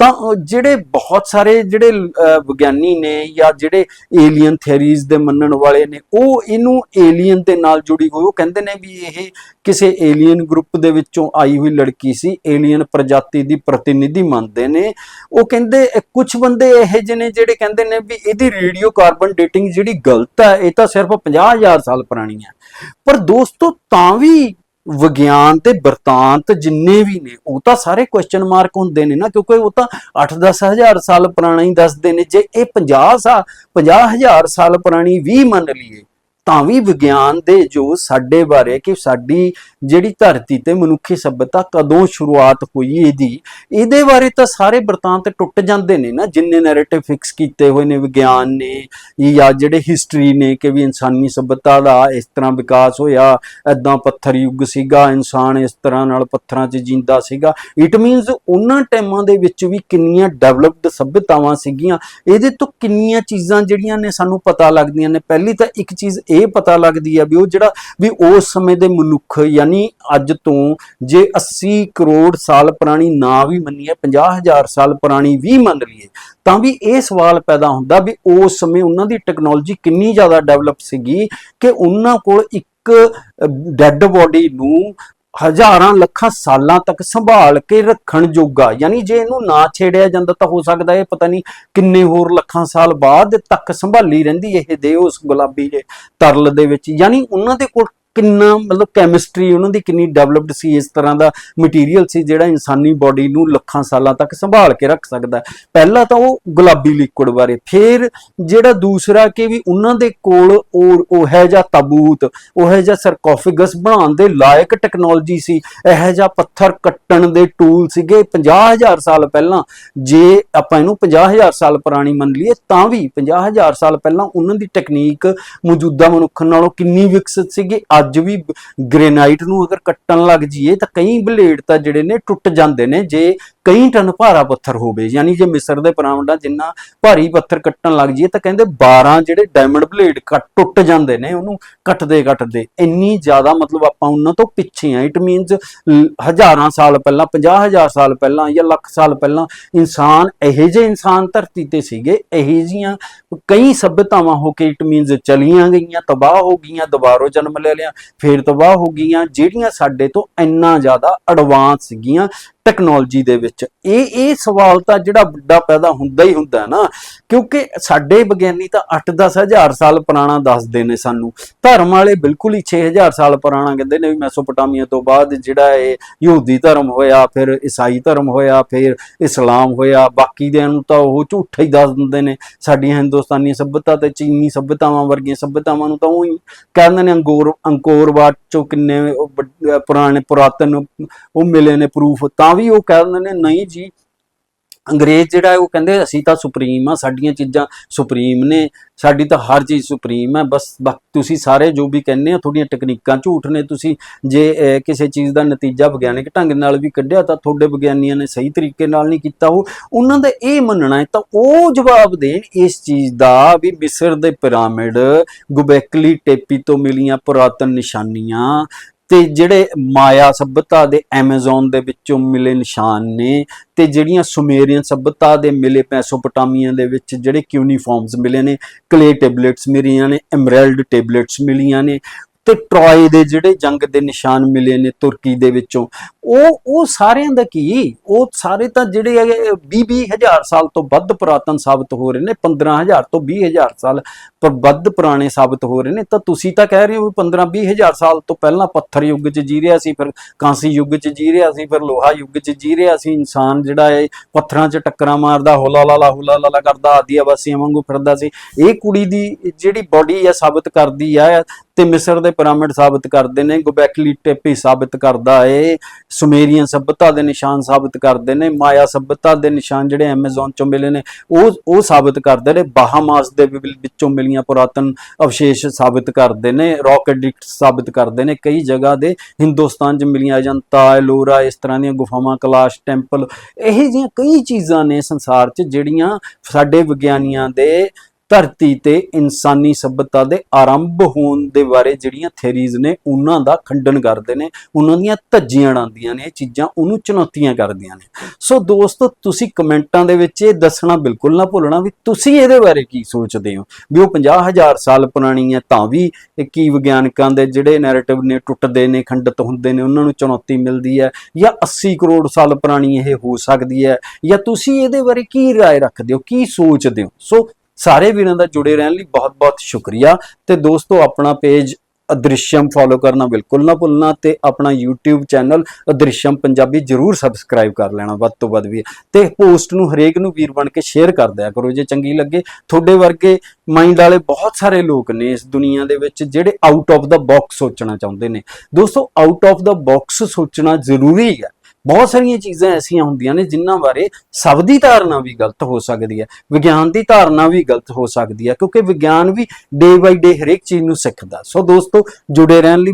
ਤਾਂ ਜਿਹੜੇ ਬਹੁਤ ਸਾਰੇ ਜਿਹੜੇ ਵਿਗਿਆਨੀ ਨੇ ਜਾਂ ਜਿਹੜੇ ਏਲੀਅਨ ਥਿਅਰੀਜ਼ ਦੇ ਮੰਨਣ ਵਾਲੇ ਨੇ, ਉਹ ਇਹਨੂੰ ਏਲੀਅਨ ਦੇ ਨਾਲ ਜੁੜੀ ਹੋਈ, ਉਹ ਕਹਿੰਦੇ ਨੇ ਵੀ ਇਹ ਕਿਸੇ ਏਲੀਅਨ ਗਰੁੱਪ ਦੇ ਵਿੱਚੋਂ ਆਈ ਹੋਈ ਲੜਕੀ ਸੀ ਏਲੀਅਨ ਪ੍ਰਜਾਤੀ ਦੀ ਪ੍ਰਤੀਨਿਧੀ ਮੰਨਦੇ ਨੇ। ਉਹ ਕਹਿੰਦੇ ਕੁਝ ਬੰਦੇ ਇਹੋ ਜਿਹੇ ਨੇ ਜਿਹੜੇ ਕਹਿੰਦੇ ਨੇ ਵੀ ਇਹਦੀ ਰੇਡੀਓ ਕਾਰਬਨ ਡੇਟਿੰਗ ਜਿਹੜੀ ਗਲਤ ਹੈ, ਇਹ ਤਾਂ ਸਿਰਫ 50000 ਸਾਲ ਪੁਰਾਣੀ ਹੈ। ਪਰ ਦੋਸਤੋ, ਤਾਂ ਵੀ ਵਿਗਿਆਨ ਤੇ ਵਰਤਾਂਤ ਜਿੰਨੇ ਵੀ ਨੇ, ਉਹ ਤਾਂ ਸਾਰੇ ਕੁਐਸਚਨ ਮਾਰਕ ਹੁੰਦੇ ਨੇ ਨਾ, ਕਿਉਂਕਿ ਉਹ ਤਾਂ 8-10 ਹਜ਼ਾਰ ਸਾਲ ਪੁਰਾਣਾ ਹੀ ਦੱਸਦੇ ਨੇ। ਜੇ ਇਹ 50 ਸਾਲ 50000 ਸਾਲ ਪੁਰਾਣੀ ਵੀ ਮੰਨ ਲਈਏ ਤਾਂ ਵੀ ਵਿਗਿਆਨ ਦੇ ਜੋ ਸਾਡੇ ਬਾਰੇ ਕਿ ਸਾਡੀ ਜਿਹੜੀ ਧਰਤੀ ਤੇ ਮਨੁੱਖੀ ਸਭਿਅਤਾ ਕਦੋਂ ਸ਼ੁਰੂਆਤ ਹੋਈ ਇਹਦੀ, ਇਹਦੇ ਬਾਰੇ ਤਾਂ ਸਾਰੇ ਬਰਤਾਂਤ ਟੁੱਟ ਜਾਂਦੇ ਨੇ ਨਾ, ਜਿੰਨੇ ਨੈਰੇਟਿਵ ਫਿਕਸ ਕੀਤੇ ਹੋਏ ਨੇ ਵਿਗਿਆਨ ਨੇ, ਜਾਂ ਜਿਹੜੇ ਹਿਸਟਰੀ ਨੇ ਕਿ ਵੀ ਇਨਸਾਨੀ ਸਭਿਅਤਾ ਦਾ ਇਸ ਤਰ੍ਹਾਂ ਵਿਕਾਸ ਹੋਇਆ ਐਦਾਂ ਪੱਥਰ ਯੁੱਗ ਸੀਗਾ, ਇਨਸਾਨ ਇਸ ਤਰ੍ਹਾਂ ਨਾਲ ਪੱਥਰਾਂ 'ਚ ਜੀਂਦਾ ਸੀਗਾ ਇਟ ਮੀਨਸ ਉਹਨਾਂ ਟਾਈਮਾਂ ਦੇ ਵਿੱਚ ਵੀ ਕਿੰਨੀਆਂ ਡਿਵੈਲਪਡ ਸਭਿਅਤਾਵਾਂ ਸੀਗੀਆਂ, ਇਹਦੇ ਤੋਂ ਕਿੰਨੀਆਂ ਚੀਜ਼ਾਂ ਜਿਹੜੀਆਂ ਨੇ ਸਾਨੂੰ ਪਤਾ ਲੱਗਦੀਆਂ ਨੇ, ਪਹਿਲੀ ਤਾਂ ਇੱਕ ਚੀਜ਼ ਇਹ ਪਤਾ ਲੱਗਦੀ ਆ ਵੀ ਉਹ ਜਿਹੜਾ, ਵੀ ਉਸ ਸਮੇਂ ਦੇ ਮਨੁੱਖ, ਯਾਨੀ ਅੱਜ ਤੋਂ ਜੇ 80 ਕਰੋੜ ਸਾਲ ਪੁਰਾਣੀ ਨਾ ਵੀ ਮੰਨੀਏ 50000 ਸਾਲ ਪੁਰਾਣੀ ਵੀ ਮੰਨ ਲਈਏ, ਤਾਂ ਵੀ ਇਹ ਸਵਾਲ ਪੈਦਾ ਹੁੰਦਾ ਵੀ ਉਸ ਸਮੇਂ ਉਹਨਾਂ ਦੀ ਟੈਕਨੋਲੋਜੀ ਕਿੰਨੀ ਜ਼ਿਆਦਾ ਡਿਵੈਲਪ ਸੀਗੀ ਕਿ ਉਹਨਾਂ ਕੋਲ ਇੱਕ ਡੈੱਡ ਬੋਡੀ ਨੂੰ ਹਜ਼ਾਰਾਂ ਲੱਖਾਂ ਸਾਲਾਂ ਤੱਕ ਸੰਭਾਲ ਕੇ ਰੱਖਣ ਜੋਗਾ, ਯਾਨੀ ਜੇ ਇਹਨੂੰ ਨਾ ਛੇੜਿਆ ਜਾਂਦਾ ਤਾਂ ਹੋ ਸਕਦਾ ਇਹ ਪਤਾ ਨਹੀਂ ਕਿੰਨੇ ਹੋਰ ਲੱਖਾਂ ਸਾਲ ਬਾਅਦ ਤੱਕ ਸੰਭਾਲੀ ਰਹਿੰਦੀ ਇਹ ਦੇ ਉਸ ਗੁਲਾਬੀ ਜੇ ਤਰਲ ਦੇ ਵਿੱਚ। ਯਾਨੀ ਉਹਨਾਂ ਦੇ ਕੋਲ ਕਿੰਨਾ ਮਤਲਬ ਕੈਮਿਸਟਰੀ ਉਹਨਾਂ ਦੀ ਕਿੰਨੀ ਡਿਵੈਲਪਡ ਸੀ, ਇਸ ਤਰ੍ਹਾਂ ਦਾ ਮਟੀਰੀਅਲ ਸੀ ਜਿਹੜਾ ਇਨਸਾਨੀ ਬਾਡੀ ਨੂੰ ਲੱਖਾਂ ਸਾਲਾਂ ਤੱਕ ਸੰਭਾਲ ਕੇ ਰੱਖ ਸਕਦਾ ਪਹਿਲਾ ਤਾਂ ਉਹ ਗੁਲਾਬੀ ਲਿਕੁਇਡ ਬਾਰੇ, ਫਿਰ ਜਿਹੜਾ ਦੂਸਰਾ ਕਿ ਵੀ ਉਹਨਾਂ ਦੇ ਕੋਲ ਉਹ ਉਹ ਹੈ ਜਾਂ ਤਾਬੂਤ, ਉਹ ਹੈ ਜਾਂ ਸਰਕੋਫਿਗਸ ਬਣਾਉਣ ਦੇ ਲਾਇਕ ਟੈਕਨੋਲੋਜੀ ਸੀ, ਇਹ ਜਿਹਾ ਪੱਥਰ ਕੱਟਣ ਦੇ ਟੂਲ ਸੀਗੇ 50000 ਸਾਲ ਪਹਿਲਾਂ। ਜੇ ਆਪਾਂ ਇਹਨੂੰ 50000 ਸਾਲ ਪੁਰਾਣੀ ਮੰਨ ਲਈਏ, ਤਾਂ ਵੀ 50000 ਸਾਲ ਪਹਿਲਾਂ ਉਹਨਾਂ ਦੀ ਟੈਕਨੀਕ ਮੌਜੂਦਾ ਮਨੁੱਖ ਨਾਲੋਂ ਕਿੰਨੀ ਵਿਕਸਿਤ ਸੀਗੀ ਅੱਜ ਵੀ ਗ੍ਰੇਨਾਈਟ ਨੂੰ ਅਗਰ ਕੱਟਣ ਲੱਗ ਜਾਈਏ ਤਾਂ ਕਈ ਬਲੇਡ ਤਾਂ ਜਿਹੜੇ ਨੇ ਟੁੱਟ ਜਾਂਦੇ ਨੇ, ਜੇ ਕਈ ਟਨ ਭਾਰਾ ਪੱਥਰ ਹੋਵੇ ਯਾਨੀ ਜੇ ਮਿਸਰ ਦੇ ਪਿਰਾਮਿਡਾਂ ਜਿੰਨਾ ਭਾਰੀ ਪੱਥਰ ਕੱਟਣ ਲੱਗ ਜਾਈਏ ਤਾਂ ਕਹਿੰਦੇ 12 ਜਿਹੜੇ ਡਾਇਮੰਡ ਬਲੇਡ ਕੱਟ, ਟੁੱਟ ਜਾਂਦੇ ਨੇ, ਉਹਨੂੰ ਕੱਟਦੇ ਕੱਟਦੇ। ਇੰਨੀ ਜ਼ਿਆਦਾ ਮਤਲਬ ਆਪਾਂ ਉਹਨਾਂ ਤੋਂ ਪਿੱਛੇ ਆ। ਇਟ ਮੀਨਸ ਹਜ਼ਾਰਾਂ ਸਾਲ ਪਹਿਲਾਂ 50000 ਸਾਲ ਪਹਿਲਾਂ ਜਾਂ ਲੱਖ ਸਾਲ ਪਹਿਲਾਂ ਇਨਸਾਨ ਇਹੋ ਜਿਹੇ ਇਨਸਾਨ ਧਰਤੀ ਤੇ ਸੀਗੇ। ਇਹੋ ਜੀਆਂ ਕਈ ਸਭਿਅਤਾਵਾਂ ਹੋ ਕੇ ਇਟ ਮੀਨਸ ਚਲੀਆਂ ਗਈਆਂ, ਤਬਾਹ ਹੋ ਗਈਆਂ, ਦੁਬਾਰਾ ਜਨਮ ਲੈ ਲਿਆ, ਫੇਰ ਤਬਾਹ ਹੋ ਗਈਆਂ, ਜਿਹੜੀਆਂ ਸਾਡੇ ਤੋਂ ਇੰਨਾ ਜ਼ਿਆਦਾ ਐਡਵਾਂਸ ਸੀਗੀਆਂ। ਟੈਕਨੋਲੋਜੀ ਦੇ ਵਿੱਚ। ਇਹ ਇਹ ਸਵਾਲ ਤਾਂ ਜਿਹੜਾ ਵੱਡਾ ਪੈਦਾ ਹੁੰਦਾ ਹੀ ਹੁੰਦਾ ਨਾ, ਕਿਉਂਕਿ ਸਾਡੇ ਵਿਗਿਆਨੀ ਤਾਂ 8-10 ਸਾਲ ਪੁਰਾਣਾ ਦੱਸਦੇ ਨੇ ਸਾਨੂੰ। ਧਰਮ ਵਾਲੇ ਬਿਲਕੁਲ ਹੀ 6000 ਸਾਲ ਪੁਰਾਣਾ ਕਹਿੰਦੇ ਨੇ ਵੀ ਮੈਸੋਪੋਟਾਮੀਆ ਤੋਂ ਬਾਅਦ ਜਿਹੜਾ ਇਹ ਯਹੂਦੀ ਧਰਮ ਹੋਇਆ, ਫਿਰ ਈਸਾਈ ਧਰਮ ਹੋਇਆ, ਫਿਰ ਇਸਲਾਮ ਹੋਇਆ ਬਾਕੀ ਦੇ ਨੂੰ ਤਾਂ ਉਹ ਝੂਠਾ ਹੀ ਦੱਸ ਦਿੰਦੇ ਨੇ। ਸਾਡੀਆਂ ਹਿੰਦੁਸਤਾਨੀ ਸਭਿਅਤਾ ਤੇ ਚੀਨੀ ਸਭਿਅਤਾਵਾਂ ਵਰਗੀਆਂ ਸਭਿਅਤਾਵਾਂ ਨੂੰ ਤਾਂ ਉਹ ਹੀ ਕਹਿੰਦੇ ਨੇ ਅੰਗੋਰ ਅੰਕੋਰਵਾਟ ਚੋਂ ਕਿੰਨੇ ਪੁਰਾਣੇ, ਪੁਰਾਤਨ ਉਹ ਮਿਲੇ ਨੇ ਪ੍ਰੂਫ ਤਾਂ ਵੀ ਉਹ ਕਹਿੰਦੇ ਨੇ, ਨਹੀਂ ਜੀ, ਅੰਗਰੇਜ਼ ਜਿਹੜਾ ਉਹ ਕਹਿੰਦੇ ਅਸੀਂ ਤਾਂ ਸੁਪਰੀਮ ਆ, ਸਾਡੀਆਂ ਚੀਜ਼ਾਂ ਸੁਪਰੀਮ ਨੇ, ਸਾਡੀ ਤਾਂ ਹਰ ਚੀਜ਼ ਸੁਪਰੀਮ ਹੈ, ਬਸ ਤੁਸੀਂ ਸਾਰੇ ਜੋ ਵੀ ਕਹਿੰਦੇ ਆ ਤੁਹਾਡੀਆਂ ਟੈਕਨੀਕਾਂ ਝੂਠ ਨੇ, ਤੁਸੀਂ ਜੇ ਕਿਸੇ ਚੀਜ਼ ਦਾ ਨਤੀਜਾ ਵਿਗਿਆਨਕ ਢੰਗ ਨਾਲ ਵੀ ਕੱਢਿਆ ਤਾਂ ਤੁਹਾਡੇ ਵਿਗਿਆਨੀਆਂ ਨੇ ਸਹੀ ਤਰੀਕੇ ਨਾਲ ਨਹੀਂ ਕੀਤਾ ਉਹ। ਉਹਨਾਂ ਦਾ ਇਹ ਮੰਨਣਾ ਹੈ, ਤਾਂ ਉਹ ਜਵਾਬ ਦੇਣ ਇਸ ਚੀਜ਼ ਦਾ ਵੀ ਮਿਸਰ ਦੇ ਪਿਰਾਮਿਡ, ਗੁਬੈਕਲੀ ਟੇਪੀ ਤੋਂ ਮਿਲੀਆਂ ਪੁਰਾਤਨ ਨਿਸ਼ਾਨੀਆਂ ਤੇ ਜਿਹੜੇ ਮਾਇਆ ਸਭਿਅਤਾ ਦੇ ਐਮਾਜ਼ਨ ਦੇ ਵਿੱਚੋਂ ਮਿਲੇ ਨਿਸ਼ਾਨ ਨੇ ਤੇ ਜਿਹੜੀਆਂ ਸੁਮੇਰੀਅਨ ਸਭਿਅਤਾ ਦੇ ਮਿਲੇ ਮੈਸੋਪੋਟਾਮੀਆ ਦੇ ਵਿੱਚ ਜਿਹੜੇ ਕਿਊਨੀਫਾਰਮਸ ਮਿਲੇ ਨੇ ਕਲੇ ਟੈਬਲੇਟਸ ਮਿਲੀਆਂ ਨੇ ਐਮਰਲਡ ਟੈਬਲੇਟਸ ਮਿਲੀਆਂ ਨੇ ਤੇ ਟਰੋਏ ਦੇ ਜਿਹੜੇ ਜੰਗ ਦੇ ਨਿਸ਼ਾਨ ਮਿਲੇ ਨੇ ਤੁਰਕੀ ਦੇ ਵਿੱਚੋਂ, ਉਹ ਉਹ ਸਾਰਿਆਂ ਦਾ ਕੀ? ਉਹ ਸਾਰੇ ਤਾਂ ਜਿਹੜੇ ਹੈਗੇ 20 ਹਜ਼ਾਰ ਸਾਲ ਤੋਂ ਵੱਧ ਪੁਰਾਤਨ ਸਾਬਤ ਹੋ ਰਹੇ ਨੇ 15000 ਤੋਂ 20000 ਸਾਲ ਪਰ ਵੱਧ ਪੁਰਾਣੇ ਸਾਬਤ ਹੋ ਰਹੇ ਨੇ, ਤਾਂ ਤੁਸੀਂ ਤਾਂ ਕਹਿ ਰਹੇ ਹੋ 15 20000 ਸਾਲ ਤੋਂ ਪਹਿਲਾਂ ਪੱਥਰ ਯੁੱਗ 'ਚ ਜੀ ਰਿਹਾ ਸੀ, ਫਿਰ ਕਾਂਸੀ ਯੁੱਗ 'ਚ ਜੀ ਰਿਹਾ ਸੀ, ਫਿਰ ਲੋਹਾ ਯੁੱਗ 'ਚ ਜੀ ਰਿਹਾ ਸੀ, ਇਨਸਾਨ ਜਿਹੜਾ ਹੈ ਪੱਥਰਾਂ 'ਚ ਟੱਕਰਾਂ ਮਾਰਦਾ ਹੁਲਾ ਲਾਲਾ ਹੁਲਾ ਲਾਲਾ ਕਰਦਾ ਆਦੀਆਂ ਆਵਾਸੀਆਂ ਵਾਂਗੂ ਫਿਰਦਾ ਸੀ। ਇਹ ਕੁੜੀ ਦੀ ਜਿਹੜੀ ਬਾਡੀ ਹੈ ਸਾਬਤ ਕਰਦੀ ਹੈ ਤੇ ਮਿਸਰ ਦੇ ਪਿਰਾਮਿਡ ਸਾਬਤ ਕਰਦੇ ਨੇ ਗੋਬੈਕਲੀ ਟੇਪੀ ਸਾਬਤ ਕਰਦਾ ਏ, ਸੁਮੇਰੀਅਨ ਸਭਿਅਤਾ ਦੇ ਨਿਸ਼ਾਨ ਸਾਬਤ ਕਰਦੇ ਨੇ, ਮਾਇਆ ਸਭਿਅਤਾ ਦੇ ਨਿਸ਼ਾਨ ਜਿਹੜੇ ਐਮਾਜ਼ਨ ਚੋਂ ਮਿਲੇ ਨੇ, ਉਹ ਉਹ ਸਾਬਤ ਕਰਦੇ ਨੇ ਬਾਹਾਮਾਸ ਦੇ ਵਿੱਚੋਂ ਮਿਲੀਆਂ ਪੁਰਾਤਨ ਅਵਸ਼ੇਸ਼ ਸਾਬਤ ਕਰਦੇ ਨੇ ਰੌਕ ਐਡਿਕਟ ਸਾਬਤ ਕਰਦੇ ਨੇ, ਕਈ ਜਗ੍ਹਾ ਦੇ ਹਿੰਦੁਸਤਾਨ 'ਚ ਮਿਲੀਆਂ ਅਜੰਤਾ, ਐਲੋਰਾ, ਇਸ ਤਰ੍ਹਾਂ ਦੀਆਂ ਗੁਫਾਵਾਂ, ਕਲਾਸ਼, ਟੈਂਪਲ, ਇਹ ਜਿਹੀਆਂ ਕਈ ਚੀਜ਼ਾਂ ਨੇ ਸੰਸਾਰ 'ਚ ਜਿਹੜੀਆਂ ਸਾਡੇ ਵਿਗਿਆਨੀਆਂ ਦੇ ਧਰਤੀ ਤੇ ਇਨਸਾਨੀ ਸਭਿਅਤਾ ਦੇ ਆਰੰਭ ਹੋਣ ਦੇ ਬਾਰੇ ਜਿਹੜੀਆਂ ਥਿਅਰੀਜ਼ ਨੇ ਉਹਨਾਂ ਦਾ ਖੰਡਨ ਕਰਦੇ ਨੇ ਉਹਨਾਂ ਦੀਆਂ ਧੱਜੀਆਂ ਉਡਾਉਂਦੀਆਂ ਨੇ ਇਹ ਚੀਜ਼ਾਂ ਉਹਨੂੰ ਚੁਣੌਤੀਆਂ ਕਰਦੀਆਂ ਨੇ ਸੋ ਦੋਸਤੋ ਤੁਸੀਂ ਕਮੈਂਟਾਂ ਦੇ ਵਿੱਚ ਇਹ ਦੱਸਣਾ ਬਿਲਕੁਲ ਨਾ ਭੁੱਲਣਾ ਵੀ ਤੁਸੀਂ ਇਹਦੇ ਬਾਰੇ ਕੀ ਸੋਚਦੇ ਹੋ ਵੀ ਉਹ 50000 ਸਾਲ ਪੁਰਾਣੀ ਹੈ ਤਾਂ ਵੀ ਇਹ ਕੀ ਵਿਗਿਆਨਕਾਂ ਦੇ ਜਿਹੜੇ ਨੈਰੇਟਿਵ ਨੇ ਟੁੱਟਦੇ ਨੇ ਖੰਡਿਤ ਹੁੰਦੇ ਨੇ ਉਹਨਾਂ ਨੂੰ ਚੁਣੌਤੀ ਮਿਲਦੀ ਹੈ ਜਾਂ 80 ਕਰੋੜ ਸਾਲ ਪੁਰਾਣੀ ਇਹ ਹੋ ਸਕਦੀ ਹੈ ਜਾਂ ਤੁਸੀਂ ਇਹਦੇ ਬਾਰੇ ਕੀ رائے ਰੱਖਦੇ ਹੋ ਕੀ ਸੋਚਦੇ ਹੋ ਸੋ ਸਾਰੇ ਵੀਰਾਂ ਦਾ ਜੁੜੇ ਰਹਿਣ ਲਈ ਬਹੁਤ-ਬਹੁਤ ਸ਼ੁਕਰੀਆ। ਤੇ ਦੋਸਤੋ, ਆਪਣਾ ਪੇਜ ਅਦ੍ਰਿਸ਼ਯਮ ਫੋਲੋ ਕਰਨਾ ਬਿਲਕੁਲ ਨਾ ਭੁੱਲਣਾ ਤੇ ਆਪਣਾ YouTube ਚੈਨਲ ਅਦ੍ਰਿਸ਼ਯਮ ਪੰਜਾਬੀ ਜਰੂਰ ਸਬਸਕ੍ਰਾਈਬ ਕਰ ਲੈਣਾ, ਵੱਧ ਤੋਂ ਵੱਧ ਵੀ। ਤੇ ਪੋਸਟ ਨੂੰ ਹਰੇਕ ਨੂੰ ਵੀਰ ਬਣ ਕੇ ਸ਼ੇਅਰ ਕਰ ਦਿਆ ਕਰੋ ਜੇ ਚੰਗੀ ਲੱਗੇ। ਤੁਹਾਡੇ ਵਰਗੇ ਮਾਈਂਡ ਵਾਲੇ ਬਹੁਤ ਸਾਰੇ ਲੋਕ ਨੇ ਇਸ ਦੁਨੀਆ ਦੇ ਵਿੱਚ ਜਿਹੜੇ ਆਊਟ ਆਫ ਦਾ ਬਾਕਸ ਸੋਚਣਾ ਚਾਹੁੰਦੇ ਨੇ। ਦੋਸਤੋ ਆਊਟ ਆਫ ਦਾ ਬਾਕਸ ਸੋਚਣਾ ਜ਼ਰੂਰੀ ਹੈ। ਬਹੁਤ ਸਾਰੀਆਂ ਚੀਜ਼ਾਂ ਐਸੀਆਂ ਹੁੰਦੀਆਂ ਨੇ ਜਿਨ੍ਹਾਂ ਬਾਰੇ ਸਭ ਦੀ ਧਾਰਨਾ ਵੀ ਗਲਤ ਹੋ ਸਕਦੀ ਹੈ, ਵਿਗਿਆਨ ਦੀ ਧਾਰਨਾ ਵੀ ਗਲਤ ਹੋ ਸਕਦੀ ਹੈ, ਕਿਉਂਕਿ ਵਿਗਿਆਨ ਵੀ ਡੇ ਬਾਈ ਡੇ ਹਰੇਕ ਚੀਜ਼ ਨੂੰ ਸਿੱਖਦਾ। ਸੋ ਦੋਸਤੋ, ਜੁੜੇ ਰਹਿਣ ਲਈ